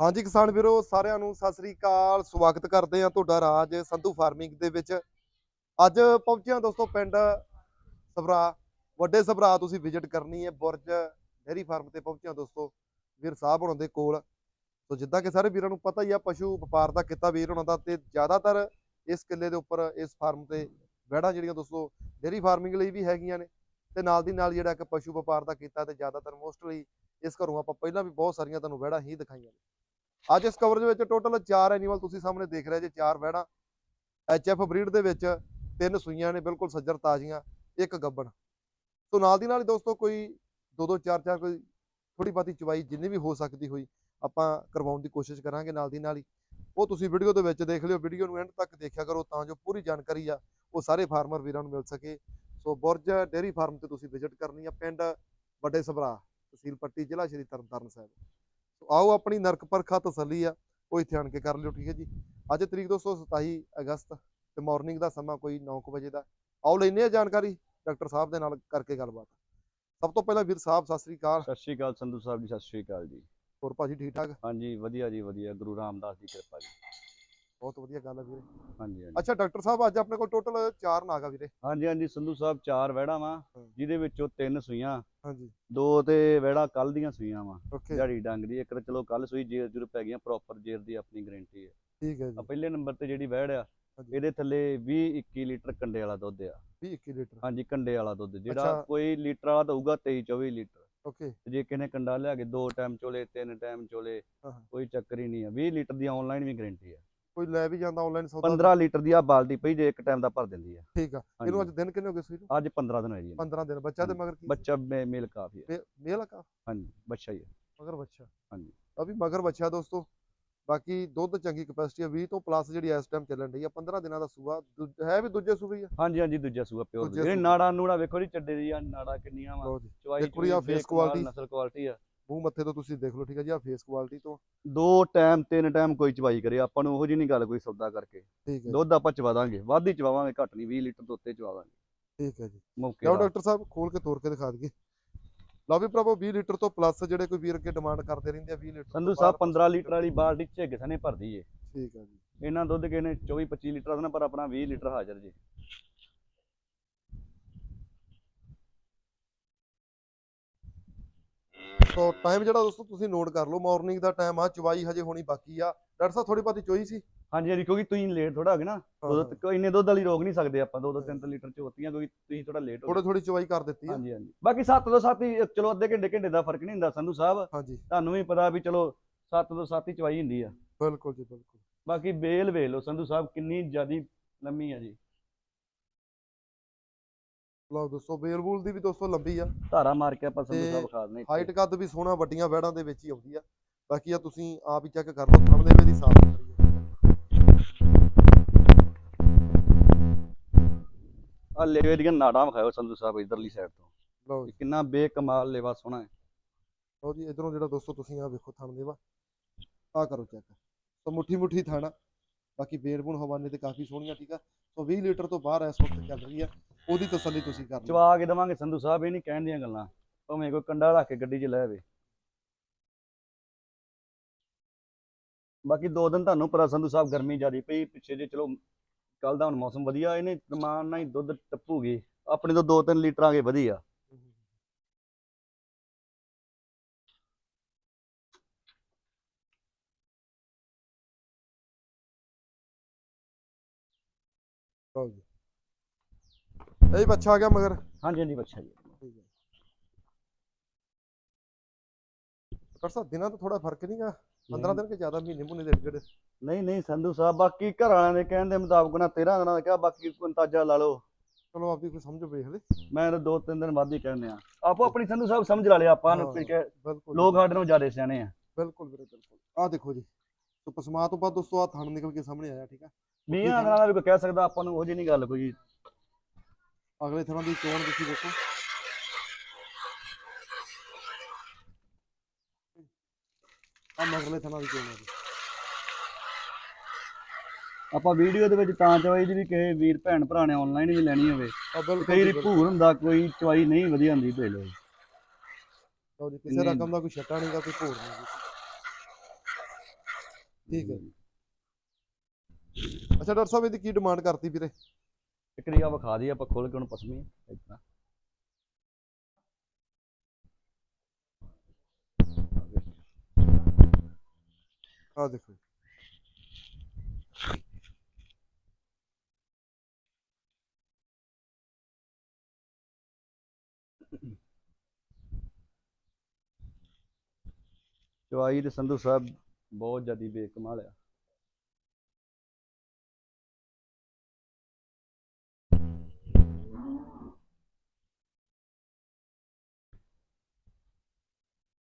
ਹਾਂਜੀ ਕਿਸਾਨ ਵੀਰੋ, ਸਾਰਿਆਂ ਨੂੰ ਸਤਿ ਸ੍ਰੀ ਅਕਾਲ, ਸਵਾਗਤ ਕਰਦੇ ਹਾਂ ਤੁਹਾਡਾ ਰਾਜ ਸੰਧੂ ਫਾਰਮਿੰਗ ਦੇ ਵਿੱਚ। ਅੱਜ ਪਹੁੰਚਿਆ ਦੋਸਤੋ ਪਿੰਡ ਸਭਰਾ, ਵੱਡੇ ਸਭਰਾ ਤੁਸੀਂ ਵਿਜ਼ਿਟ ਕਰਨੀ ਹੈ, ਬੁਰਜ ਡੇਅਰੀ ਫਾਰਮ ਤੇ ਪਹੁੰਚਿਆ ਦੋਸਤੋ, ਵੀਰ ਸਾਹਿਬ ਹੁਣਾਂ ਦੇ ਕੋਲ। ਸੋ ਜਿੱਦਾਂ ਕਿ ਸਾਰੇ ਵੀਰਾਂ ਨੂੰ ਪਤਾ ਹੀ ਆ, ਪਸ਼ੂ ਵਪਾਰ ਦਾ ਕਿੱਤਾ ਵੀਰ ਹੁਣਾਂ ਦਾ ਤੇ ਜ਼ਿਆਦਾਤਰ ਇਸ ਕਿੱਲੇ ਦੇ ਉੱਪਰ, ਇਸ ਫਾਰਮ ਤੇ ਵਹਿੜਾਂ ਜਿਹੜੀਆਂ ਦੋਸਤੋ ਡੇਅਰੀ ਫਾਰਮਿੰਗ ਲਈ ਵੀ ਹੈਗੀਆਂ ਨੇ ਤੇ ਨਾਲ ਦੀ ਨਾਲ ਜਿਹੜਾ ਕਿ ਪਸ਼ੂ ਵਪਾਰ ਦਾ ਕੀਤਾ ਤੇ ਜ਼ਿਆਦਾਤਰ ਮੋਸਟਲੀ ਇਸ ਘਰੋਂ ਆਪਾਂ ਪਹਿਲਾਂ ਵੀ ਬਹੁਤ ਸਾਰੀਆਂ ਤੁਹਾਨੂੰ ਵਹਿੜਾਂ ਹੀ ਦਿਖਾਈਆਂ ਨੇ। ਅੱਜ ਇਸ ਕਵਰੇਜ ਵਿੱਚ ਟੋਟਲ 4 ਐਨੀਮਲ ਤੁਸੀਂ ਸਾਹਮਣੇ ਦੇਖ ਰਹੇ ਜੇ ਚਾਰ ਵਹਿੜਾਂ ਐਚਐਫ ਬਰੀਡ ਦੇ ਵਿੱਚ ਤਿੰਨ ਸੂਈਆਂ ਨੇ, ਬਿਲਕੁਲ ਸੱਜਰ ਤਾਜ਼ੀਆਂ, ਇੱਕ ਗੱਬਣ। ਸੋ ਨਾਲ ਦੀ ਨਾਲ ਹੀ ਦੋਸਤੋ, ਕੋਈ ਦੋ ਦੋ, ਚਾਰ ਚਾਰ, ਕੋਈ ਥੋੜੀ ਬਾਤੀ ਚਵਾਈ ਜਿੰਨੀ ਵੀ ਹੋ ਸਕਦੀ ਹੋਈ, ਆਪਾਂ ਕਰਵਾਉਣ ਦੀ ਕੋਸ਼ਿਸ਼ ਕਰਾਂਗੇ ਨਾਲ ਦੀ ਨਾਲ ਹੀ। ਉਹ ਤੁਸੀਂ ਵੀਡੀਓ ਦੇ ਵਿੱਚ ਦੇਖ ਲਿਓ ਵੀਡੀਓ ਨੂੰ ਐਂਡ ਤੱਕ ਦੇਖਿਆ ਕਰੋ ਤਾਂ ਜੋ ਪੂਰੀ ਜਾਣਕਾਰੀ ਆ, ਉਹ ਸਾਰੇ ਫਾਰਮਰ ਵੀਰਾਂ ਨੂੰ ਮਿਲ ਸਕੇ। ਸੋ ਬੁਰਜ ਡੇਅਰੀ ਫਾਰਮ ਤੇ ਤੁਸੀਂ ਵਿਜ਼ਿਟ ਕਰਨੀ ਆ, ਪਿੰਡ ਵੱਡੇ ਸਭਰਾ, ਤਹਿਸੀਲ ਪੱਟੀ, ਜ਼ਿਲ੍ਹਾ ਸ਼੍ਰੀ ਤਰਨਤਾਰਨ ਸਾਹਿਬ। ਆਓ ਆਪਣੀ ਨਰਕ ਪਰਖਾ ਤਸੱਲੀ ਆ ਉਹ ਇੱਥੇ ਆਣ ਕੇ ਕਰ ਲਿਓ ਠੀਕ ਹੈ ਜੀ। ਅੱਜ ਤਰੀਕ ਦੋਸਤੋ 27 ਅਗਸਤ ਤੇ ਮਾਰਨਿੰਗ ਦਾ ਸਮਾਂ ਕੋਈ 9 ਵਜੇ ਦਾ। ਆਓ ਲੈਨੇ ਆ ਜਾਣਕਾਰੀ ਡਾਕਟਰ ਸਾਹਿਬ ਦੇ ਨਾਲ ਕਰਕੇ ਗੱਲਬਾਤ। ਸਭ ਤੋਂ ਪਹਿਲਾਂ ਵੀਰ ਸਾਹਿਬ ਸਤਿ ਸ੍ਰੀ ਅਕਾਲ। ਸਤਿ ਸ਼੍ਰੀ ਅਕਾਲ ਸੰਧੂ ਸਾਹਿਬ ਜੀ ਸਤਿ ਸ਼੍ਰੀ ਅਕਾਲ ਜੀ। ਹੋਰ ਭਾਜੀ ਠੀਕ ਠਾਕ? ਹਾਂਜੀ ਵਧੀਆ ਜੀ ਵਧੀਆ। ਗੁਰੂ ਰਾਮਦਾਸ ਦੀ ਕਿਰਪਾ ਜੀ। ਬਹੁਤ ਵਧੀਆ ਗੱਲ ਹੈ ਵੀਰੇ। ਹਾਂਜੀ ਹਾਂਜੀ। ਅੱਛਾ ਡਾਕਟਰ ਸਾਹਿਬ ਅੱਜ ਆਪਣੇ ਕੋਲ ਟੋਟਲ 4 ਨਾਗ ਆ ਵੀਰੇ। ਹਾਂਜੀ ਹਾਂਜੀ ਸੰਧੂ ਸਾਹਿਬ ਚਾਰ ਵਹਿੜਾਂ ਵਾ। ਜਿਹਦੇ ਵਿੱਚੋਂ ਤਿੰਨ ਸੂਈਆਂ ਹਾਂਜੀ। ਦੋ ਤੇ ਵਹਿੜਾ ਕੱਲ ਦੀਆਂ ਸੂਈਆਂ ਵਾ ਦਿਹਾੜੀ ਡੰਗ ਦੀ ਇੱਕ ਤਾਂ ਚਲੋ ਕੱਲ ਸੂਈ ਜੇਰ ਜੁਰ ਪੈ ਗਈਆਂ ਪ੍ਰੋਪਰ ਜੇਰ ਦੀ ਆਪਣੀ ਗਾਰੰਟੀ ਹੈ ਠੀਕ ਹੈ ਜੀ। ਪਹਿਲੇ ਨੰਬਰ ਤੇ ਜਿਹੜੀ ਵਹਿੜ ਆ। ਇਹਦੇ ਥੱਲੇ 20 21 ਲੀਟਰ ਕੰਡੇ ਵਾਲਾ ਦੁੱਧ ਆ। 20 21 ਲੀਟਰ। ਹਾਂਜੀ ਕੰਡੇ ਵਾਲਾ ਦੁੱਧ ਜਿਹੜਾ। ਕੋਈ ਲੀਟਰ ਵਾਲਾ ਦਊਗਾ 23 24 ਲੀਟਰ। ਓਕੇ। ਤੇ ਜੇ ਕਿਸੇ ਨੇ ਕੰਡਾ ਲਿਆ ਕੇ ਦੋ ਟਾਈਮ ਚੋਲੇ ਤਿੰਨ ਟਾਈਮ ਚੋਲੇ। ਕੋਈ ਚੱਕਰ ਹੀ ਨਹੀਂ ਆ। 20 ਲੀਟਰ ਦੀ ਆਨਲਾਈਨ ਵੀ ਗਾਰੰਟੀ ਆ। ਕੋਈ ਲੈ ਵੀ ਜਾਂਦਾ ਆਨਲਾਈਨ ਸੌਦਾ 15 ਲੀਟਰ ਦੀ ਆ ਬਾਲਟੀ ਪਈ ਜੇ ਇੱਕ ਟਾਈਮ ਦਾ ਭਰ ਦਿੰਦੀ ਆ। ਠੀਕ ਆ। ਇਹਨੂੰ ਅੱਜ। ਦਿਨ ਕਿੰਨੇ ਹੋ ਗਏ ਨੂੰ? ਅੱਜ 15 ਦਿਨ ਹੋਏ ਜੀ ਇਹਨੂੰ। 15 ਦਿਨ ਬੱਚਾ ਹਾਂਜੀ। ਮਗਰ ਕੀ? ਬੱਚਾ ਮੇਲ ਕਾਫੀ ਹੈ ਮੇਲ ਕਾ ਹਾਂਜੀ ਬੱਚਾ ਹੀ ਹੈ ਮਗਰ ਬੱਚਾ। ਹਾਂਜੀ। ਵੀ ਮਗਰ ਬੱਚਾ ਦੋਸਤੋ। ਬਾਕੀ ਦੁੱਧ ਚੰਗੀ ਕਪੈਸਿਟੀ ਆ 20 ਤੋਂ ਪਲੱਸ ਜਿਹੜੀ ਇਸ ਟਾਈਮ ਚੱਲਣ ਰਹੀ ਆ 15 ਦਿਨਾਂ ਦਾ ਸੂਆ। ਹੈ ਵੀ ਦੂਜੇ ਸੂਬੇ ਹੀ ਆ? ਹਾਂਜੀ ਹਾਂਜੀ ਦੂਜਾ ਸੂਆ ਪਿਓਰ ਸੂਆ। ਨਾੜਾ ਨੂੜਾ ਵੇਖੋ ਜੀ ਚੱਡੇ ਦੀ ਆ ਨਾੜਾ ਕਿੰਨੀਆਂ ਵਾ। ਚਵਾਈ face ਬੇਕਮਾਲ quality। ਨਸਲ ਕੁਆਲਿਟੀ ਆ। ਮੂੰਹ ਮੱਥੇ ਤੋਂ ਤੁਸੀਂ ਦੇਖ ਲਓ ਠੀਕ ਆ ਜੀ ਆ ਫੇਸ ਕੁਆਲਿਟੀ ਤੋਂ। ਦੋ ਟਾਈਮ ਤਿੰਨ ਟਾਈਮ ਕੋਈ ਚਵਾਈ ਕਰੇ ਆਪਾਂ ਨੂੰ ਉਹੋ ਜੀ ਨਹੀਂ ਗੱਲ ਕੋਈ ਸੌਦਾ ਕਰਕੇ। ਠੀਕ ਹੈ ਦੁੱਧ ਆਪਾਂ ਚਵਾ ਦਾਂਗੇ ਵੱਧ ਹੀ ਚਵਾਵਾਂਗੇ ਘੱਟ ਨਹੀਂ 20 ਲੀਟਰ ਤੋਂ ਉੱਤੇ ਚਵਾਵਾਂਗੇ ਠੀਕ ਹੈ ਜੀ। ਮੌਕੇ ਲਓ ਡਾਕਟਰ ਸਾਹਿਬ ਖੋਲ ਕੇ ਤੋੜ ਕੇ ਦਿਖਾ ਦਈਏ। ਲਓ ਵੀ ਭਰਾਵੋ 20 ਲੀਟਰ ਤੋਂ ਪਲੱਸ ਜਿਹੜੇ ਕੋਈ ਵੀਰ ਅੱਗੇ ਡਿਮਾਂਡ ਕਰਦੇ ਰਹਿੰਦੇ ਆ 20 ਲੀਟਰ ਸੰਧੂ ਸਾਹਿਬ ਬਾਹਰ 15 ਲੀਟਰ ਵਾਲੀ ਬਾਲਟੀ ਝਿੱਗ ਸਨੇ ਭਰਦੀ ਏ। ਠੀਕ ਹੈ ਜੀ। ਇਹਨਾਂ ਦੁੱਧ ਕਿਸੇ ਨੇ 24 25 ਲੀਟਰ ਦਾ ਪਰ ਆਪਣਾ 20 ਲੀਟਰ ਹਾਜ਼ਰ ਜੀ। ਸੋ ਟਾਈਮ ਜਿਹੜਾ ਦੋਸਤੋ ਤੁਸੀਂ ਨੋਟ ਕਰ ਲਓ ਮਾਰਨਿੰਗ ਦਾ ਟਾਈਮ ਆ ਚਵਾਈ ਹਜੇ ਹੋਣੀ ਬਾਕੀ ਆ। ਡਾਕਟਰ ਸਾਹਿਬ ਥੋੜੀ ਬਾਤੀ ਚੋਈ ਸੀ? ਹਾਂਜੀ ਹਾਂਜੀ ਕਿਉਂਕਿ ਤੁਸੀਂ ਲੇਟ ਥੋੜਾ ਹੋ ਗਏ ਨਾ ਉਦੋਂ ਤੱਕ ਇੰਨੇ ਦੁੱਧ ਵਾਲੀ ਰੋਕ ਨਹੀਂ ਸਕਦੇ ਆਪਾਂ ਦੋ ਦੋ ਤਿੰਨ ਤਿੰਨ ਲੀਟਰ ਚੋਤੀਆਂ ਕਿਉਂਕਿ ਤੁਸੀਂ ਥੋੜਾ ਲੇਟ ਹੋ ਥੋੜੀ ਥੋੜੀ ਚਵਾਈ ਕਰ ਦਿੱਤੀ ਹਾਂਜੀ ਹਾਂਜੀ। ਬਾਕੀ 7 ਤੋਂ 7 ਹੀ ਚਲੋ ਅੱਧੇ ਘੰਟੇ ਘੰਟੇ ਦਾ ਫ਼ਰਕ ਨਹੀਂ ਹੁੰਦਾ ਸੰਧੂ ਸਾਹਿਬ। ਹਾਂਜੀ। ਤੁਹਾਨੂੰ ਵੀ ਪਤਾ ਵੀ ਚਲੋ 7 ਤੋਂ 7 ਹੀ ਚਵਾਈ ਹੁੰਦੀ ਆ। ਬਿਲਕੁਲ ਜੀ ਬਿਲਕੁਲ। ਬਾਕੀ ਬੇਲ ਵੇਖ ਲਓ ਸੰਧੂ ਸਾਹਿਬ ਕਿੰਨੀ ਜ਼ਿਆਦੀ ਲੰਮੀ ਆ ਜੀ। ਲਓ ਦੋਸਤੋ ਬੇਲਬੂਲ ਦੀ ਵੀ ਦੋਸਤੋ ਲੰਬੀ ਆ। ਧਾਰਾ ਮਾਰ ਕੇ ਆਪਾਂ ਸੰਧੂ ਸਾਹਿਬ ਖਾ ਦਨੇ ਹਾਈਟ ਕੱਦ ਵੀ ਸੋਹਣਾ ਵੱਡੀਆਂ ਵੈੜਾਂ ਦੇ ਵਿੱਚ ਹੀ ਆਉਂਦੀ ਆ। ਬਾਕੀ ਆ ਤੁਸੀਂ ਆਪ ਹੀ ਚੈੱਕ ਕਰ ਲਓ ਸਾਹਮਣੇ ਵੀ ਦੀ ਸਾਫ਼ ਸੁਥਰੀ ਆ। ਲੇਵੇ ਦੀਆਂ ਨਾੜਾਂ ਵਿਖਾਓ ਸੰਧੂ ਸਾਹਿਬ ਇਧਰਲੀ ਸਾਈਡ ਤੋਂ। ਲਓ ਜੀ। ਕਿੰਨਾ ਬੇਕਮਾਲ ਲੇਵਾ ਸੋਹਣਾ ਹੈ। ਲਓ ਜੀ ਇਧਰੋਂ ਜਿਹੜਾ ਦੋਸਤੋ ਤੁਸੀਂ ਆ ਵੇਖੋ ਥਣ ਦੇਵਾ ਆ ਕਰੋ ਚੈੱਕ ਸੋ ਮੁੱਠੀ ਮੁੱਠੀ ਥਣ ਬਾਕੀ ਬੇਰਬੁਣ ਹਵਾਨੇ ਤੇ ਕਾਫੀ ਸੋਹਣੀਆਂ ਠੀਕ ਆ। ਸੋ 20 ਲੀਟਰ ਤੋਂ ਬਾਹਰ ਇਸ ਵਕਤ ਚੱਲ ਰਹੀ ਆ। ਉਹਦੀ ਤਸੱਲੀ ਤੁਸੀਂ ਕਰ ਲਓ। ਚਵਾ ਕੇ ਦਵਾਂਗੇ ਸੰਧੂ ਸਾਹਿਬ ਇਹ ਨਹੀਂ ਕਹਿਣ ਦੀਆਂ ਗੱਲਾਂ। ਭਾਵੇਂ ਕੋਈ ਕੰਡਾ ਰੱਖ ਕੇ ਗੱਡੀ 'ਚ ਲੈ ਆਵੇ। ਬਾਕੀ ਦੋ ਦਿਨ ਤੁਹਾਨੂੰ ਪਤਾ ਸੰਧੂ ਸਾਹਿਬ ਗਰਮੀ ਜ਼ਿਆਦੀ ਪਈ ਪਿੱਛੇ ਜੇ ਚਲੋ ਕੱਲ ਦਾ ਹੁਣ ਮੌਸਮ ਵਧੀਆ ਇਹਨੇ ਰਮਾਨ ਨਾਲ ਹੀ ਦੁੱਧ ਟੱਪੂਗੀ। ਆਪਣੇ ਤੋਂ 2-3 ਲੀਟਰ ਆਗੇ ਵਧੀਆ। ਜੀ। ਇਹ ਵੀ ਬੱਚਾ ਆ ਗਿਆ ਮਗਰ? ਹਾਂਜੀ ਹਾਂਜੀ ਬੱਚਾ ਜੀ। ਡਾਕਟਰ ਸਾਹਿਬ ਦਿਨਾਂ ਤੋਂ ਥੋੜਾ ਫ਼ਰਕ ਨਹੀਂਗਾ 15 ਦਿਨ ਕੇ ਜ਼ਿਆਦਾ ਮਹੀਨੇ ਮਹੀਨੇ ਦੇ ਜਿਹੜੇ ਨਹੀਂ ਨਹੀਂ ਸੰਧੂ ਸਾਹਿਬ ਬਾਕੀ ਘਰ ਵਾਲਿਆਂ ਦੇ ਕਹਿਣ ਦੇ ਮੁਤਾਬਕ ਨਾ 13 ਦਿਨਾਂ ਦਾ ਕਿਹਾ ਬਾਕੀ ਕੋਈ ਅੰਦਾਜ਼ਾ ਲਾ ਲਓ। ਚਲੋ ਆਪਦੀ ਕੋਈ ਸਮਝ ਵੇਖ ਲੈ ਮੈਂ ਤਾਂ ਦੋ ਤਿੰਨ ਦਿਨ ਵੱਧ ਹੀ ਕਹਿੰਦੇ ਆ ਆਪੋ ਆਪਣੀ ਸੰਧੂ ਸਾਹਿਬ ਸਮਝ ਲਾ ਲਿਆ ਆਪਾਂ ਨੂੰ। ਕਿ ਬਿਲਕੁਲ। ਲੋਕ ਸਾਡੇ ਨਾਲੋਂ ਜ਼ਿਆਦਾ ਸਿਆਣੇ ਆ। ਬਿਲਕੁਲ ਵੀਰੇ ਬਿਲਕੁਲ। ਆਹ ਦੇਖੋ ਜੀ। ਸੋ ਪਸਮਾ ਤੋਂ ਬਾਅਦ ਦੋਸਤੋ ਆ ਥਣ ਨਿਕਲ ਕੇ ਸਾਹਮਣੇ ਆਇਆ ਠੀਕ ਆ ਦਿਨਾਂ ਦਾ ਵੀ ਕੋਈ ਕਹਿ ਸਕਦਾ ਆਪਾਂ ਨੂੰ ਉਹ ਜੀ ਨਹੀਂ ਗੱਲ ਕੋਈ। ਅਗਲੇ ਥਣਾਂ ਦੀ ਚੋਣ ਤੁਸੀਂ ਦੇਖੋ। ਆ ਮਗਲੇ ਥਣਾਂ ਦੀ ਚੋਣ ਹੈ ਜੀ। ਆਪਾਂ ਵੀਡੀਓ ਦੇ ਵਿੱਚ ਤਾਂ ਚਵਾਈ ਦੀ ਵੀ ਕਿਸੇ ਵੀਰ ਭੈਣ ਭਰਾ ਨੇ ਆਨਲਾਈਨ ਵੀ ਲੈਣੀ ਹੋਵੇ। ਆ ਬਿਲਕੁਲ ਕਈ ਜੀ, ਵਾਰੀ ਬਿਲਕੁਲ। ਭੂਰ ਹੁੰਦਾ ਕੋਈ ਚਵਾਈ ਨਹੀਂ ਵਧੀਆ ਹੁੰਦੀ ਭੇਜ ਲਓ ਲਓ ਜੀ ਕਿਸੇ ਰਕਮ ਦਾ ਕੋਈ ਛੱਟਾ ਨਹੀਂਗਾ ਕੋਈ ਭੋਰ ਨਹੀਂ ਠੀਕ ਹੈ। ਅੱਛਾ ਡਾਕਟਰ ਸਾਹਿਬ ਇਹਦੀ ਕੀ ਡਿਮਾਂਡ ਕਰਤੀ ਵੀਰੇ? ਇੱਕ ਦੀ ਆ ਵਿਖਾ ਦੀ ਆਪਾਂ ਖੋਲ ਕੇ ਉਹਨੂੰ ਪਸਮੀ ਇਤਨਾ। ਆ ਦੇਖੋ ਚਵਾਈ ਤੇ ਸੰਧੂ ਸਾਹਿਬ ਬਹੁਤ ਜ਼ਿਆਦੀ ਬੇਕਮਾਲ ਆ।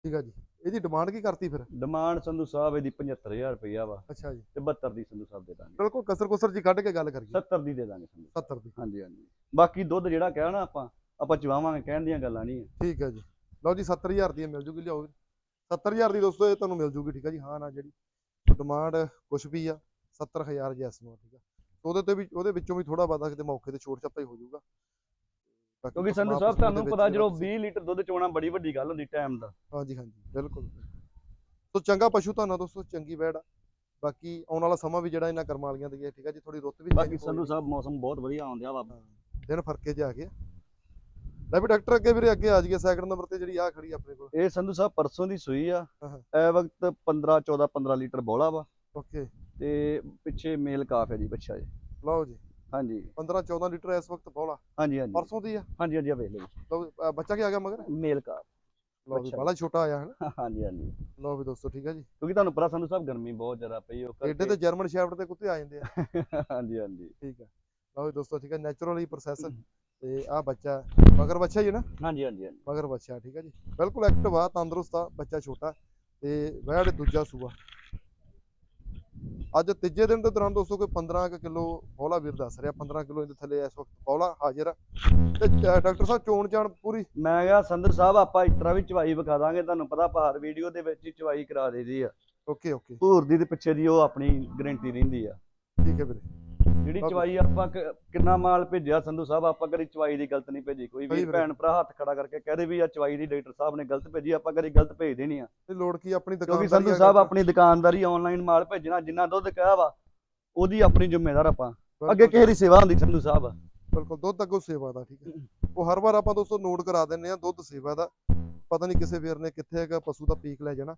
ਠੀਕ ਆ ਜੀ। ਇਹਦੀ ਡਿਮਾਂਡ ਕੀ ਕਰਤੀ ਫਿਰ? ਡਿਮਾਂਡ ਸੰਧੂ ਸਾਹਿਬ ਇਹਦੀ 75000 ਰੁਪਇਆ ਵਾ। ਅੱਛਾ ਜੀ। ਤੇ 72 ਦੀ ਸੰਧੂ ਸਾਹਿਬ ਦੇ ਦਾਂਗੇ। ਬਿਲਕੁਲ ਕਸਰ ਕੁਸਰ ਜੀ ਕੱਢ ਕੇ ਗੱਲ ਕਰੀਏ। 70 ਦੀ ਦੇ ਦਾਂਗੇ ਸੰਧੂ 70 ਦੀ। ਹਾਂਜੀ ਹਾਂਜੀ। ਬਾਕੀ ਦੁੱਧ ਜਿਹੜਾ ਕਿਹਾ ਨਾ ਆਪਾਂ ਆਪਾਂ ਚਵਾਵਾਂਗੇ ਕਹਿਣ ਦੀਆਂ ਗੱਲਾਂ ਨਹੀਂ। ਠੀਕ ਹੈ ਜੀ। ਲਓ ਜੀ 70000 ਦੀ ਮਿਲ ਜੂਗੀ। ਲਿਆਓ 70000 ਦੀ ਦੋਸਤੋ ਇਹ ਤੁਹਾਨੂੰ ਮਿਲ ਜੂਗੀ ਠੀਕ ਹੈ ਜੀ। ਹਾਂ ਨਾ ਜਿਹੜੀ ਡਿਮਾਂਡ ਕੁਛ ਵੀ ਆ 70000 ਜੈਸ ਨੂੰ ਠੀਕ ਆ। ਉਹਦੇ ਤੇ ਵੀ ਉਹਦੇ ਵਿੱਚੋਂ ਵੀ ਥੋੜਾ ਬਹੁਤਾ ਕਿਤੇ ਮੌਕੇ ਤੇ ਛੋਟ ਛੱਪਾ ਹੀ ਹੋ ਜਾਊਗਾ ਕਿਉਂਕਿ ਸੰਧੂ ਸਾਹਿਬ ਤੁਹਾਨੂੰ ਪਤਾ ਜਦੋਂ 20 ਲੀਟਰ ਦੁੱਧ ਚੋਣਾ ਬੜੀ ਵੱਡੀ ਗੱਲ ਹੁੰਦੀ ਟਾਈਮ ਦਾ। ਹਾਂਜੀ ਹਾਂਜੀ ਬਿਲਕੁਲ ਸੋ ਚੰਗਾ ਪਸ਼ੂ ਤੁਹਾਨੂੰ ਦੋਸਤੋ ਚੰਗੀ ਆ। ਬਾਕੀ ਆਉਣ ਵਾਲਾ ਸਮਾਂ ਵੀ ਜਿਹੜਾ ਇਹਨਾਂ ਕਰਮਾਂ ਵਾਲੀਆਂ ਦੀ ਠੀਕ ਹੈ ਜੀ? ਥੋੜੀ ਰੁੱਤ ਵੀ ਬਾਕੀ ਸੰਧੂ ਸਾਹਿਬ ਮੌਸਮ ਬਹੁਤ ਵਧੀਆ ਆਉਂਦਿਆ ਵਾ। ਦਿਨ ਫਰਕੇ ਜਾ ਕੇ ਲੈ ਵੀ ਡਾਕਟਰ ਅੱਗੇ ਵੀਰੇ ਅੱਗੇ ਆ ਜਾਈਏ। ਸੈਕਿੰਡ ਨੰਬਰ ਤੇ ਜਿਹੜੀ ਆ ਖੜੀ ਆਪਣੇ ਕੋਲ। ਇਹ ਸੰਧੂ ਸਾਹਿਬ ਪਰਸੋਂ ਦੀ ਸੂਈ ਆ। ਇਹ ਵਕਤ 15 14 15 ਲੀਟਰ ਬੋਲਾ ਵਾ। ਓਕੇ। ਤੇ ਪਿੱਛੇ ਮੇਲ ਕਾਫ ਹੈ ਜੀ ਬੱਚਾ ਜੀ ਲਓ ਜੀ। ਹਾਂਜੀ। 15 14 ਲੀਟਰ ਇਸ ਵਕਤ ਬੋਲਾ। ਹਾਂਜੀ ਹਾਂਜੀ। ਪਰਸੋਂ ਦੀ ਆ? ਹਾਂਜੀ ਹਾਂਜੀ ਆ ਵੇਖ ਲਓ ਜੀ। ਲਓ ਵੀ, ਅ, ਬੱਚਾ ਕੀ ਆ ਗਿਆ ਮਗਰ? ਮੇਲ ਕਾਫ ਲਓ ਵੀ ਅੱਛਾ। ਬਾਲਾ ਛੋਟਾ ਆਇਆ ਹਨ? ਹਾਂਜੀ ਹਾਂਜੀ। ਲਓ ਵੀ ਦੋਸਤੋ ਠੀਕ ਹੈ ਜੀ। ਕਿਉਂਕਿ ਤੁਹਾਨੂੰ ਪਤਾ ਸੰਧੂ ਸਾਹਿਬ ਗਰਮੀ ਬਹੁਤ ਜ਼ਿਆਦਾ ਪਈ ਉਹ ਏਡੇ ਤੇ ਜਰਮਨ ਸ਼ੈਫਰਡ ਤੇ ਕੁੱਤੇ ਆ ਜਾਂਦੇ ਆ। ਹਾਂਜੀ ਹਾਂਜੀ। ਠੀਕ ਹੈ ਲਓ ਵੀ ਦੋਸਤੋ ਠੀਕ ਹੈ ਨੈਚੁਰਲੀ ਪ੍ਰੋਸੈਸ ਤੇ ਆ ਬੱਚਾ ਮਗਰ ਬੱਚਾ ਹੀ ਹੈ ਨਾ? ਹਾਂਜੀ ਹਾਂਜੀ ਹਾਂਜੀ। ਮਗਰ ਬੱਚਾ ਠੀਕ ਹੈ ਜੀ। ਬਿਲਕੁਲ ਐਕਟਿਵ ਆ ਤੰਦਰੁਸਤ ਆ ਬੱਚਾ ਛੋਟਾ। ਤੇ ਵੈੜ ਦੂਜਾ ਸੂਆ। ਅੱਜ ਤੀਜੇ ਦਿਨ ਦੇ ਦੌਰਾਨ ਦੋਸਤੋ ਕੋਈ 15 ਕੁ ਕਿਲੋ ਬੌਲਾ ਵੀਰ ਦੱਸ ਰਿਹਾ 15 ਕਿਲੋ ਇਹਦੇ ਥੱਲੇ ਇਸ ਵਕਤ ਬੌਲਾ ਹਾਜ਼ਰ ਤੇ ਡਾਕਟਰ ਸਾਹਿਬ ਚੋਣ ਚਾਣ ਪੂਰੀ? ਮੈਂ ਕਿਹਾ ਸੰਧੂ ਸਾਹਿਬ ਆਪਾਂ ਇਸ ਤਰ੍ਹਾਂ ਵੀ ਚਵਾਈ ਵਿਖਾ ਦਾਂਗੇ ਤੁਹਾਨੂੰ ਪਤਾ ਭਾਰ ਵੀਡੀਓ ਦੇ ਵਿੱਚ ਹੀ ਚਵਾਈ ਕਰਾ ਦੇਦੀ ਆ। Okay okay. ਭੂਰ ਦੀ ਤੇ ਪਿੱਛੇ ਦੀ ਉਹ ਆਪਣੀ ਗਾਰੰਟੀ ਰਹਿੰਦੀ ਆ। ਠੀਕ ਹੈ ਵੀਰੇ। ਜਿਹੜੀ. ਚਵਾਈ ਆਪਾਂ ਕ- ਕਿੰਨਾ ਮਾਲ ਭੇਜਿਆ ਸੰਧੂ ਸਾਹਿਬ ਆਪਾਂ ਕਦੀ ਚਵਾਈ ਦੀ ਗਲਤ ਨਹੀਂ ਭੇਜੀ। ਕੋਈ ਸਹੀ ਵੀ। ਭੈਣ ਭਰਾ ਹੱਥ ਖੜਾ ਕਰਕੇ ਕਹਦੇ ਵੀ ਆ ਚਵਾਈ ਦੀ ਡਾਕਟਰ ਸਾਹਿਬ ਨੇ ਗਲਤ ਭੇਜੀ ਆਪਾਂ ਕਦੀ ਗਲਤ ਭੇਜ ਦੇਣੀ ਆ। ਇਹ ਲੋੜ ਕੀ ਆਪਣੀ ਕਿਉਂਕਿ ਦੁਕਾਨਦਾਰੀ ਸੰਧੂ ਸਾਹਿਬ। ਆਪਣੀ ਦੁਕਾਨਦਾਰੀ ਆਨਲਾਈਨ ਮਾਲ ਭੇਜਣਾ ਜਿੰਨਾ ਦੁੱਧ ਕਿਹਾ ਵਾ ਉਹਦੀ ਆਪਣੀ ਜ਼ਿੰਮੇਵਾਰ ਆਪਾਂ। ਅੱਗੇ ਕਿਸੇ ਦੀ ਸੇਵਾ ਹੁੰਦੀ ਸੰਧੂ ਸਾਹਿਬ। ਬਿਲਕੁਲ ਦੁੱਧ ਅੱਗੋਂ ਸੇਵਾ ਦਾ ਠੀਕ ਹੈ। ਉਹ ਹਰ ਵਾਰ ਆਪਾਂ ਦੋਸਤੋ ਨੋਟ ਕਰਾ ਦਿੰਨੇ ਆ ਦੁੱਧ ਸੇਵਾ ਦਾ। ਪਤਾ ਨਹੀਂ ਕਿਸੇ ਵੀਰ ਨੇ ਕਿੱਥੇ ਹੈਗਾ ਪਸ਼ੂ ਦਾ ਪੀਕ ਲੈ ਜਾਣਾ।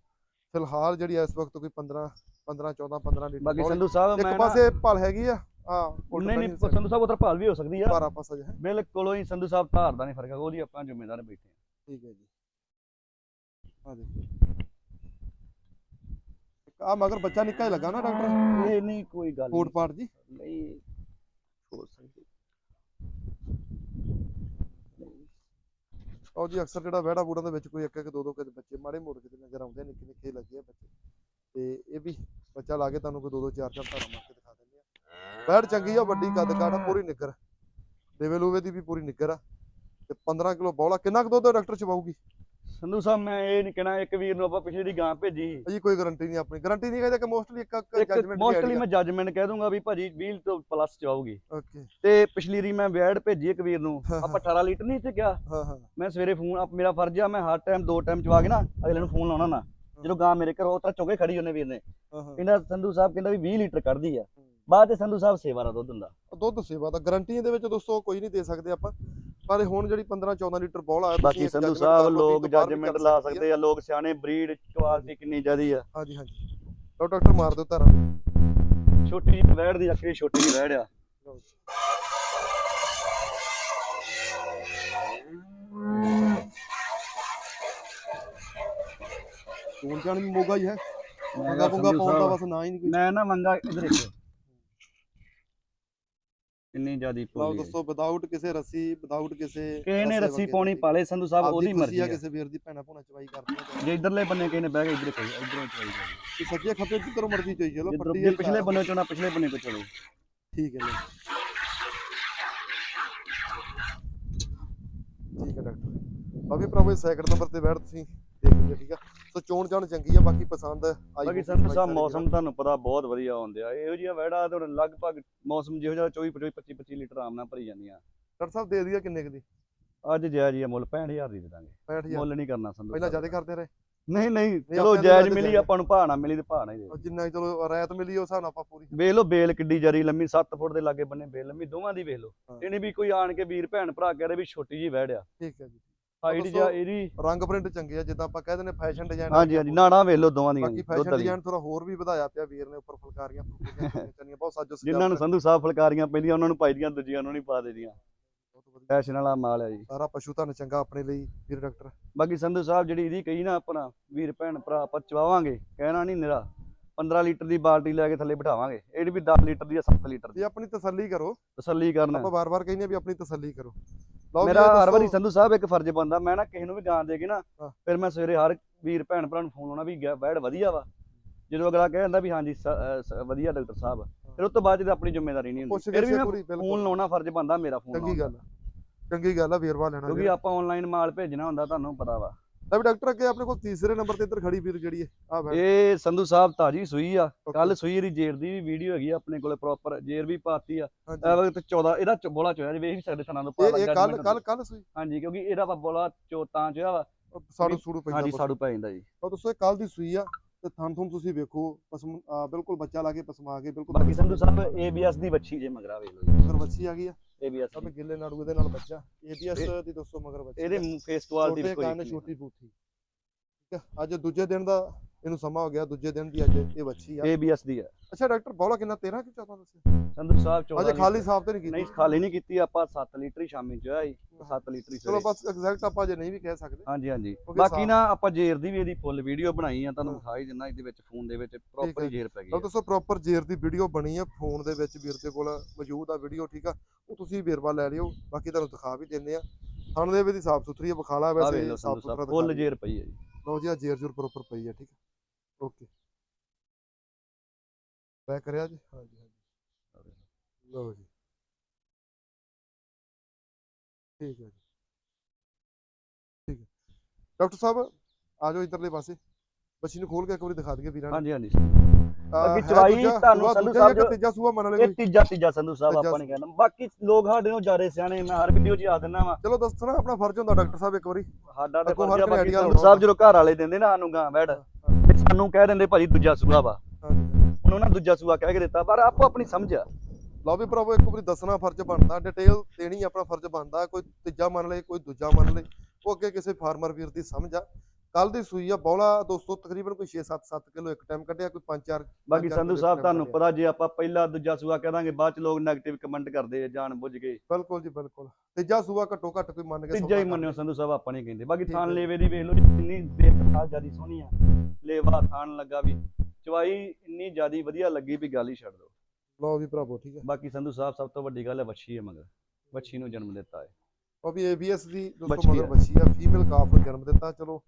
ਫਿਲਹਾਲ ਜਿਹੜੀ ਇਸ ਵਕਤ ਕੋਈ 15 15 14 15 ਲੀਟਰ ਬਾਕੀ ਬੌਲੀ- ਸੰਧੂ ਸਾਹਿਬ ਇੱਕ ਮੈਂ ਨਾ- ਪਾਸੇ ਭਲ ਹੈਗੀ ਆ ਆ ਨਹੀਂ ਨਹੀਂ ਸੰਧੂ ਸਾਹਿਬ ਉਧਰ ਭਾਲ ਵੀ ਹੋ ਸਕਦੀ ਆ। ਬਾਰਾ ਪਾਸਾ ਜਿਹਾ। ਬਿਲਕੁਲ ਹੀ ਸੰਧੂ ਸਾਹਿਬ ਧਾਰ ਦਾ ਨਹੀਂ ਫ਼ਰਕ ਹੈ ਉਹਦੀ ਆਪਾਂ ਜ਼ਿੰਮੇਵਾਰ ਬੈਠੇ ਹਾਂ ਠੀਕ ਹੈ ਜੀ। ਆ ਦੇਖੋ। ਆ ਮਗਰ ਬੱਚਾ ਨਿੱਕਾ ਹੀ ਲੱਗਾ ਨਾ ਡਾਕਟਰ। ਇਹ ਨਹੀਂ ਕੋਈ ਗੱਲ ਕੋਟ ਪਾਟ ਜੀ। ਨਹੀਂ ਹੋ ਸਕਦੀ ਉਹ ਜੀ ਅਕਸਰ ਜਿਹੜਾ ਵਿਹੜਾ ਬੂੜਾਂ ਦੇ ਵਿੱਚ ਕੋਈ ਇੱਕ ਇੱਕ ਦੋ ਦੋ ਕਿਤੇ ਬੱਚੇ ਮਾੜੇ ਮੋੜ ਕਿਤੇ ਨਜ਼ਰ ਆਉਂਦੇ ਆ, ਨਿੱਕੇ ਨਿੱਕੇ ਲੱਗੇ ਆ ਬੱਚੇ। ਤੇ ਇਹ ਵੀ ਬੱਚਾ ਲਾ ਕੇ ਤੁਹਾਨੂੰ ਕੋਈ ਦੋ ਦੋ ਚਾਰ ਚਾਰ ਧਾਰਾਂ ਮਾਰ ਕੇ ਦਿਖਾ ਦਿੰਦੇ ਆ। ਬੈੜ ਚੰਗੀ ਆ ਵੱਡੀ ਕੱਦ ਕਾਠ ਆ ਪੂਰੀ ਨਿੱਗਰ। ਦੇਵੇ ਲੂਵੇ ਦੀ ਵੀ ਪੂਰੀ ਨਿੱਗਰ ਆ। ਤੇ 15 ਕਿਲੋ ਬੌਲਾ ਕਿੰਨਾ ਕੁ ਦੁੱਧ ਡਾਕਟਰ ਚਵਾਊਗੀ ਸੰਧੂ ਸਾਹਿਬ ਮੈਂ ਇਹ ਨਹੀਂ ਕਹਿਣਾ ਇੱਕ ਵੀਰ ਨੂੰ ਆਪਾਂ ਪਿਛਲੀ ਦੀ ਗਾਂ ਭੇਜੀ ਅਜੀ ਕੋਈ ਗਾਰੰਟੀ ਨਹੀਂ ਆਪਣੀ। ਗਾਰੰਟੀ ਨਹੀਂ ਕਹਿੰਦੇ ਕਿ ਮੋਸਟਲੀ ਇੱਕ ਇੱਕ ਜਜਮੈਂਟ ਮੋਸਟਲੀ ਮੈਂ ਜੱਜਮੈਂਟ ਕਹਿ ਦੂੰਗਾ ਵੀ ਭਾਜੀ 20 ਤੋਂ ਪਲੱਸ ਚਾਹੂਗੀ ਓਕੇ ਤੇ ਪਿਛਲੀ ਰੀ ਮੈਂ ਵੈੜ ਭੇਜੀ ਇੱਕ ਵੀਰ ਨੂੰ। ਆਪਾਂ 18 ਲੀਟਰ ਨਹੀਂ ਇੱਥੇ ਗਿਆ ਹਾਂ ਹਾਂ। ਮੈਂ ਸਵੇਰੇ ਫੋਨ ਆਪ ਮੇਰਾ ਫਰਜ਼ ਆ ਮੈਂ ਹਰ ਟਾਈਮ ਦੋ ਟਾਈਮ ਚਵਾ ਕੇ ਨਾ ਅਗਲੇ ਨੂੰ ਫੋਨ ਲਾਉਣਾ ਨਾ। ਜਦੋਂ ਗਾਂ ਮੇਰੇ ਘਰੋਂ ਤਾਂ ਚੁੱਕੇ ਖੜੀ ਉਹਨੇ ਵੀਰ ਨੇ। ਕਹਿੰਦਾ ਸੰਧੂ ਸਾਹਿਬ ਕਹਿੰਦਾ ਵੀ 20 ਲੀਟਰ ਕੱਢਦੀ ਆ। ਬਾਅਦ ਤੇ ਸੰਧੂ ਸਾਹਿਬ ਸੇਵਾ ਦਾ ਦੁੱਧ ਹੁੰਦਾ ਦੁੱਧ ਸੇਵਾ ਦਾ। ਗਾਰੰਟੀ ਦੇ ਵਿੱਚ ਦੋਸਤੋ ਕੋਈ ਨਹੀਂ ਦੇ ਸਕਦੇ ਆਪਾਂ। ਪਰ ਹੁਣ ਜਿਹੜੀ 15 14 ਲੀਟਰ ਬੌਲਾ ਆ ਬਾਕੀ ਸੰਧੂ ਸਾਹਿਬ ਲੋਕ ਜੱਜਮੈਂਟ ਲਾ ਸਕਦੇ ਆ ਲੋਕ ਸਿਆਣੇ ਬਰੀਡ ਕੁਆਲਿਟੀ ਕਿੰਨੀ ਜ਼ਿਆਦੀ ਆ। ਹਾਂਜੀ ਹਾਂਜੀ। ਲਓ ਡਾਕਟਰ ਮਾਰ ਦਿਓ ਧਾਰਾਂ ਛੋਟੀ ਜਿਹੀ ਵੈੜ ਦੀ ਅੱਖਰੀ ਛੋਟੀ ਜਿਹੀ ਵੈੜ ਆ। ਲਓ ਜੀ। ਚੋਣ ਚਾਣ ਵੀ ਮੋਗਾ ਹੀ ਹੈ। ਮੰਗਾ ਪੁੰਗਾ ਪਾਉਂਦਾ ਬਸ ਨਾ ਹੀ ਨਹੀਂ ਕੋਈ। ਮੈਂ ਨਾ ਮੰਗਾ ਇਧਰ ਦੇਖੋ। ਜ਼ਿਆਦੀ ਲਓ ਪੋਲੀ ਦੋਸਤੋ ਵਿਦਆਊਟ ਕਿਸੇ ਰੱਸੀ ਵਿਦਆਊਟ ਕਿਸੇ ਕਿਸੇ ਨੇ ਰਸੇ ਪਾਉਣੀ। ਪਾਲੇ ਸੰਧੂ ਸਾਹਿਬ ਉਹਦੀ ਮਰਜ਼ੀ ਆ ਆ। ਕਿਸੇ ਵੀਰ ਦੀ ਭੈਣਾ ਭੋਣਾ ਚਵਾਈ ਕਰਦੀ ਜੇ ਇਧਰਲੇ ਬੰਨੇ ਕਿਸੇ ਨੇ ਬਹਿ ਕੇ ਇਧਰ ਕੋਈ ਇਧਰੋਂ ਚਵਾਈ ਕਰੀ ਤੇ ਸੱਜੇ ਖੱਬੇ ਜਿੱਧਰੋਂ ਮਰਜ਼ੀ ਚੋਈ ਚਲੋ ਜਿੱਧਰੋਂ ਪੱਟੀ ਜੇ ਪਿਛਲੇ ਬੰਨੇ ਚੋਣਾ ਪਿਛਲੇ ਬੰਨੇ ਕੋ ਚਲੋ। ਠੀਕ ਹੈ ਜੀ। ਠੀਕ ਹੈ ਡਾਕਟਰ। ਬਾਕੀ ਭਰਾਵੋ ਸੈਕਿੰਡ ਨੰਬਰ ਤੇ ਬੈਠ ਤੁਸੀਂ। ਦੇਖ ਲਿਓ ਠੀਕ ਆ। ਸੋ ਚੋਣ ਚਾਣ ਚੰਗੀ ਆ ਬਾਕੀ ਪਸੰਦ ਆਈ ਬਾਕੀ ਚਵਾਈ ਸਾਹਿਬ ਮੌਸਮ ਤੁਹਾਨੂੰ ਪਤਾ ਬਹੁਤ ਵਧੀਆ ਆਉਂਦਿਆ ਇਹੋ ਜਿਹਾ ਵੈੜਾ ਤੇ ਹੁਣ ਲਗਭਗ ਮੌਸਮ ਜਿਹੋ ਜਿਹਾ 24 25 25 25 ਲੀਟਰ ਆਰਾਮ ਨਾਲ ਭਰੀ ਜਾਂਦੀਆਂ। ਡਾਕਟਰ ਸਾਹਿਬ ਦੇ ਦਈਏ ਕਿੰਨੇ ਕੁ ਦੀ? ਅੱਜ ਜੈ ਜੀ ਮੁੱਲ 65000 ਦੀ ਦੇ ਦਾਂਗੇ। 65000 ਮੁੱਲ ਨਹੀਂ ਕਰਨਾ ਸੰਧੂ ਪਹਿਲਾਂ ਜ਼ਿਆਦਾ ਕਰਦੇ ਰਹੇ? ਨਹੀਂ ਨਹੀਂ ਚਲੋ ਜਾਇਜ਼ ਮਿਲੀ ਜਾਇਜ਼। ਆਪਾਂ ਨੂੰ ਭਾਣਾ ਮਿਲੀ ਤੇ ਭਾਣਾ ਹੀ ਦੇ ਉਹ ਜਿੰਨਾ ਚਲੋ ਰਾਇਤ ਮਿਲੀ ਉਸ ਹਿਸਾਬ ਨਾਲ ਆਪਾਂ ਪੂਰੀ। ਵੇਖ ਲਓ ਬੇਲ ਕਿੱਡੀ ਜਰੀ ਲੰਮੀ 7 ਫੁੱਟ ਦੇ ਲਾਗੇ ਬੰਨੇ ਬੇਲ ਲੰਮੀ ਦੋਵਾਂ ਦੀ ਵੇਖ ਲਓ। ਹਾਂ। ਇਹਨੇ ਵੀ ਕੋਈ ਆਣ ਕੇ ਵੀਰ ਭੈਣ ਭਰਾ ਕਹਿ ਰਹੇ ਵੀ ਛੋਟੀ ਜੀ ਵਹਿੜਿਆ ਠੀਕ ਹੈ ਜੀ। ਹਾਈਟ। ਜਾਂ ਇਹਦੀ ਰੰਗ ਪ੍ਰਿੰਟ ਚੰਗੇ ਆ ਜਿੱਦਾਂ ਆਪਾਂ ਕਹਿੰਦੇ ਨੇ ਫੈਸ਼ਨ ਡਿਜ਼ਾਈਨ ਹਾਂਜੀ ਹਾਂਜੀ ਨਾੜਾ ਵੇਖ ਲਓ ਦੋਵਾਂ ਦੀਆਂ ਬਾਕੀ ਫੈਸ਼ਨ ਡਿਜ਼ਾਈਨ ਥੋੜਾ ਹੋਰ ਵੀ ਵਧਾਇਆ ਪਿਆ ਵੀਰ ਨੇ ਉੱਪਰ ਫੁਲਕਾਰੀਆਂ ਫੁਲਕਾਰੀਆਂ ਬਹੁਤ ਸਾਜੋ ਸਜਾਵਟ ਜਿਨ੍ਹਾਂ ਨੂੰ ਸੰਧੂ ਸਾਹਿਬ ਫਲਕਾਰੀਆਂ ਪੈਂਦੀਆਂ ਉਹਨਾਂ ਨੂੰ ਪਾਈ ਦੀਆਂ ਦੂਜੀਆਂ ਨੂੰ ਨਹੀਂ ਪਾ ਦੇਦੀਆਂ ਬਹੁਤ ਵਧੀਆ। ਫੈਸ਼ਨ ਵਾਲਾ ਮਾਲ ਹੈ ਜੀ। ਸਾਰਾ ਪਸ਼ੂ ਧਨ ਚੰਗਾ ਆਪਣੇ ਲਈ ਵੀਰ ਡਾਕਟਰ। ਬਾਕੀ ਸੰਧੂ ਸਾਹਿਬ ਜਿਹੜੀ ਇਹਦੀ ਕਹੀ ਨਾ ਆਪਣਾ ਵੀਰ ਭੈਣ ਭਰਾ ਆਪਾਂ ਚਵਾਵਾਂਗੇ ਕਹਿਣਾ ਨਹੀਂ ਨਿਰਾ। 15 ਲੀਟਰ ਦੀ ਬਾਲਟੀ ਲੈ ਕੇ ਥੱਲੇ ਬਿਠਾਵਾਂਗੇ ਇਹਦੀ ਵੀ 10 ਲੀਟਰ ਦੀ ਆ 7 ਲੀਟਰ ਦੀ। ਇਹ ਆਪਣੀ ਤਸੱਲੀ ਕਰੋ। ਤਸੱਲੀ ਕਰਨਾ। ਆਪਾਂ ਵਾਰ-ਵਾਰ ਕਹਿੰਦੇ ਆ ਵੀ ਆਪਣੀ ਤਸੱਲੀ ਕਰੋ। ਮੇਰਾ ਹਰ ਵਾਰੀ ਸੰਧੂ ਸਾਹਿਬ ਇੱਕ ਫਰਜ਼ ਬੰਦਾ ਮੈਂ ਨਾ ਕਿਸੇ ਨੂੰ ਵੀ ਗਾਂ ਦੇ ਕੇ ਨਾ। ਫਿਰ ਮੈਂ ਸਵੇਰੇ ਹਰ ਵੀਰ ਭੈਣ ਭਰਾ ਨੂੰ ਫੋਨ ਲਾਉਣਾ ਵੀ ਬੈਡ ਵਧੀਆ ਵਾ। ਜਦੋਂ ਅਗਲਾ ਕਹਿ ਦਿੰਦਾ ਵੀ ਹਾਂਜੀ ਵਧੀਆ ਡਾਕਟਰ ਸਾਹਿਬ ਫਿਰ ਉਸ ਤੋਂ ਬਾਅਦ ਜਦੋਂ ਆਪਣੀ ਜ਼ਿੰਮੇਵਾਰੀ ਨਹੀਂ ਹੁੰਦੀ। ਫਿਰ ਵੀ ਮੈਂ ਫੋਨ ਲਾਉਣਾ ਫਰਜ਼ ਬੰਦਾ ਮੇਰਾ ਫੋਨ ਚੰਗੀ ਗੱਲ ਚੰਗੀ ਗੱਲ ਆ ਵੇਰਵਾ ਲੈਣਾ ਕਿਉਂਕਿ। ਆਪਾਂ ਆਨਲਾਈਨ ਮਾਲ ਭੇਜਣਾ ਹੁੰਦਾ ਤੁਹਾਨੂੰ ਪਤਾ ਵਾ। ਲੈ ਵੀ ਡਾਕਟਰ ਅੱਗੇ ਆਪਣੇ ਕੋਲ ਤੀਸਰੇ ਨੰਬਰ ਤੇ ਇੱਧਰ ਖੜੀ ਵੀਰ ਜਿਹੜੀ ਹੈ ਆ ਬੈਠ ਇਹ ਸੰਧੂ ਸਾਹਿਬ ਤਾਜੀ ਸੂਈ ਆ। ਕੱਲ ਸੂਈ ਦੀ ਜੇਰ ਦੀ ਵੀ ਵੀਡੀਓ ਹੈਗੀ ਆ ਆਪਣੇ ਕੋਲੇ ਪ੍ਰੋਪਰ ਜੇਰ ਵੀ ਪਾਤੀ ਆ। ਇਹ ਵਕਤ 14 ਇਹਦਾ ਬੋਲਾ ਚੋਇਆ ਜੀ ਵੇਖ ਵੀ ਸਕਦੇ ਸਨਾਂ ਤੋਂ ਪਤਾ ਇਹ ਇਹ ਲੱਗਾ ਕੱਲ ਕੱਲ ਕੱਲ ਸੂਈ। ਹਾਂਜੀ ਕਿਉਂਕਿ ਇਹਦਾ ਬੋਲਾ ਚੋਤਾਂ ਚੋਇਆ ਵਾ। ਸਾੜੂ ਸੂੜੂ ਪੈਂਦਾ ਹਾਂਜੀ। ਸਾਡੂ ਪੈ ਜਾਂਦਾ ਜੀ। ਉਹ ਦੱਸੋ ਇਹ ਕੱਲ ਦੀ ਸੂਈ ਆ ਤੇ ਥਣ ਥਣ ਤੁਸੀਂ ਵੇਖੋ ਪਸਮ ਬਿਲਕੁਲ ਬੱਚਾ ਲਾ ਕੇ ਪਸਮਾ ਕੇ ਬਿਲਕੁਲ ਬਾਕੀ ਸੰਧੂ ਸਾਹਿਬ ABS ਦੀ ਬੱਚੀ ਜੇ ਮਗਰਾ ਵੇਖ ਲਓ ਮਗਰ ਬੱਚੀ ਆ ਗਈ ਆ। ABS ਸਭ ਗਿੱਲੇ ਨਾੜੂ ਇਹਦੇ ਨਾਲ ਬੱਚਾ ਏਬੀਐਸ ਦੀ ਦੋਸਤੋ ਮਗਰ ਬੱਚੀ ਇਹਦੇ ਫੇਸ ਛੋਟੇ ਵੀ ਕੋਈ ਕੰਨ ਛੋਟੀ ਠੀਕ ਆ? ਅੱਜ ਦੂਜੇ ਦਿਨ ਦਾ ਇਹਨੂੰ ਸਮਾਂ ਹੋ ਗਿਆ ਦੂਜੇ ਦਿਨ ਦੀ ਅੱਜ ਇਹ ਬੱਚੀ ਆ। ABS ਦੀ ਆ। ਅੱਛਾ ਡਾਕਟਰ ਬੌਲਾ ਕਿੰਨਾ 13 ਕਿ 14 ਦੱਸਿਆ ਸੰਧੂ ਸਾਹਿਬ 14 ਅਜੇ ਖਾਲੀ। ਸਾਫ਼ ਤੇ ਨਹੀਂ ਕੀਤੀ? ਨਹੀਂ ਖਾਲੀ ਨਹੀਂ ਕੀਤੀ ਆਪਾਂ 7 ਲੀਟਰ ਹੀ ਸ਼ਾਮੀ ਚੋਇਆ ਜੀ 7 ਲੀਟਰ ਹੀ ਚਲੋ। ਬਸ ਐਗਜ਼ੈਕਟ ਆਪਾਂ ਜੇ ਨਹੀਂ ਵੀ ਕਹਿ ਸਕਦੇ। ਹਾਂਜੀ ਹਾਂਜੀ। ਬਾਕੀ ਨਾ ਆਪਾਂ ਜੇਰ ਦੀ ਵੀ ਇਹਦੀ ਫੁੱਲ ਵੀਡੀਓ ਬਣਾਈ ਆ ਤੁਹਾਨੂੰ ਹਾਂ। ਵਿਖਾਈ ਦਿੰਦਾ ਇਹਦੇ ਵਿੱਚ ਫੋਨ ਦੇ ਵਿੱਚ ਪ੍ਰੋਪਰ ਹੈ। ਜੇਰ ਪੈ ਗਈ ਆ। ਦੱਸੋ ਪ੍ਰੋਪਰ ਜੇਰ ਦੀ ਵੀਡੀਓ ਬਣੀ ਆ ਫੋਨ ਦੇ ਵਿੱਚ ਵੀਰ ਦੇ ਕੋਲ ਮੌਜੂਦ ਆ ਵੀਡੀਓ ਠੀਕ ਆ? ਉਹ ਤੁਸੀਂ ਵੇਰਵਾ ਲੈ ਲਿਓ ਬਾਕੀ ਤੁਹਾਨੂੰ ਦਿਖਾ ਵੀ ਦਿੰਦੇ ਆ ਥਣ ਦੇ ਵੀ ਦੀ ਸਾਫ਼ ਸੁਥਰੀ ਆ ਬਖਾਲਾ ਵੈਸੇ ਸਾਫ਼ ਸੁਥਰਾ ਫੁੱਲ ਜੇਰ ਪਈ ਹੈ ਜੀ। ਲਓ ਜੀ ਆ ਜੇਰ ਜੁਰ ਪ੍ਰੋਪਰ ਪਈ ਆ ਠੀਕ ਓਕੇ। ਬੈਕ ਕਰਿਆ ਜੀ? ਹਾਂਜੀ ਹਾਂਜੀ। ਲਓ ਜੀ। ਠੀਕ ਹੈ ਜੀ। ਠੀਕ ਹੈ। ਡਾਕਟਰ ਸਾਹਿਬ ਆ ਜਾਓ ਇਧਰਲੇ ਪਾਸੇ। ਬੱਚੀ ਨੂੰ ਖੋਲ ਕੇ ਇੱਕ ਵਾਰੀ ਦਿਖਾ ਦਈਏ ਵੀਰਾਂ ਨੂੰ। ਹਾਂਜੀ ਹਾਂਜੀ। ਬਾਕੀ ਚਵਾਈ ਤੁਹਾਨੂੰ ਸੰਧੂ ਸਾਹਿਬ ਜਾਂ ਤੀਜਾ ਸੂਆ ਮੰਨ ਲੈ ਇਹ ਤੀਜਾ ਤੀਜਾ ਸੰਧੂ ਸਾਹਿਬ ਆਪਾਂ ਨੇ ਕਹਿਣਾ। ਬਾਕੀ ਲੋਕ ਸਾਡੇ ਨੂੰ ਜਾਰੇ ਸਿਆਣੇ ਮੈਂ ਹਰ ਵੀਡੀਓ 'ਚ ਆ ਦਿੰਦਾ ਵਾਂ। ਚਲੋ ਦੱਸਣਾ ਆਪਣਾ ਫਰਜ਼ ਹੁੰਦਾ ਡਾਕਟਰ ਸਾਹਿਬ ਇੱਕ ਵਾਰੀ। ਸਾਡਾ ਤੇ ਫਰਜ਼ ਆ ਬਾਕੀ ਸੰਧੂ ਸਾਹਿਬ ਜਦੋਂ ਘਰ ਵਾਲੇ ਦਿੰਦੇ ਨਾ ਸਾਨੂੰ ਗਾਂ ਵੈੜ ਸਾਨੂੰ ਕਹਿ ਦਿੰਦੇ ਭਾਜੀ ਦੂਜਾ ਸੂਆ ਵਾ। ਹਾਂਜੀ ਹੁਣ ਉਹਨਾਂ ਦੂਜਾ ਸੂਆ ਕਹਿ ਕੇ ਦਿੱਤਾ ਪਰ ਆਪੋ ਆਪਣੀ ਸਮਝ ਆ। ਲਓ ਵੀ ਭਰਾਵੋ ਇੱਕ ਵਾਰੀ ਦੱਸਣਾ ਫਰਜ਼ ਬਣਦਾ ਡਿਟੇਲ ਦੇਣੀ ਆਪਣਾ ਫਰਜ਼ ਬਣਦਾ ਕੋਈ ਤੀਜਾ ਮੰਨ ਲਏ ਕੋਈ ਦੂਜਾ ਮੰਨ ਲਏ। ਉਹ ਅੱਗੇ ਕਿਸੇ ਫਾਰਮਰ ਵੀਰ ਦੀ ਸਮਝ ਆ। ਕੱਲ ਦੀ ਸੂਈ ਆ ਬੌਲਾ ਦੋਸਤੋ ਤਕਰੀਬਨ ਕੋਈ 6-7-7 ਕਿਲੋ ਇੱਕ ਟਾਈਮ ਕੱਢਿਆ ਕੋਈ 5-4 ਬਾਕੀ ਸੰਧੂ ਸਾਹਿਬ ਤੁਹਾਨੂੰ ਪਤਾ ਜੇ ਆਪਾਂ ਪਹਿਲਾ ਦੂਜਾ ਸੂਆ ਕਹਿ ਦਾਂਗੇ ਬਾਅਦ ਚ ਲੋਕ 네ਗੇਟਿਵ ਕਮੈਂਟ ਕਰਦੇ ਆ ਜਾਣ ਬੁੱਝ ਕੇ। ਬਿਲਕੁਲ ਜੀ ਬਿਲਕੁਲ। ਤੀਜਾ ਸੂਆ ਘੱਟੋ ਘੱਟ ਕੋਈ ਮੰਨ ਕੇ ਤੀਜਾ ਹੀ ਮੰਨਿਓ। ਸੰਧੂ ਸਾਹਿਬ ਆਪਾਂ ਨਹੀਂ ਕਹਿੰਦੇ। ਬਾਕੀ ਥਾਨ। ਲੇਵੇ ਦੀ ਵੇਖ ਲਓ ਕਿੰਨੀ ਬੇਕਮਾਲ ਜਿਆਦੀ ਸੋਹਣੀ ਆ। ਲੇਵਾ ਥਾਨ ਲੱਗਾ ਵੀ। ਚਵਾਈ ਇੰਨੀ ਜਿਆਦੀ ਵਧੀਆ ਲੱਗੀ ਵੀ ਗੱਲ ਹੀ ਛੱਡ ਦੋ ਲਓ ਵੀ ਭਰਾਵੋ ਠੀਕ ਹੈ। ਬਾਕੀ ਸੰਧੂ ਸਾਹਿਬ ਸਭ ਤੋਂ ਵੱਡੀ ਗੱਲ ਹੈ ਵੱਛੀ ਹੈ ਮਗਰ। ਵੱਛੀ ਨੂੰ ਜਨਮ ਦਿੱਤਾ ਹੈ। ਉਹ ਵੀ ABS ਦੀ ਦੋਸਤੋ ਮਗਰ। ਬੱਚੀ ਆ ਫੀਮੇਲ ਕਾਫ ਨੂੰ ਜਨਮ ਦਿੱਤਾ ਚਲੋ।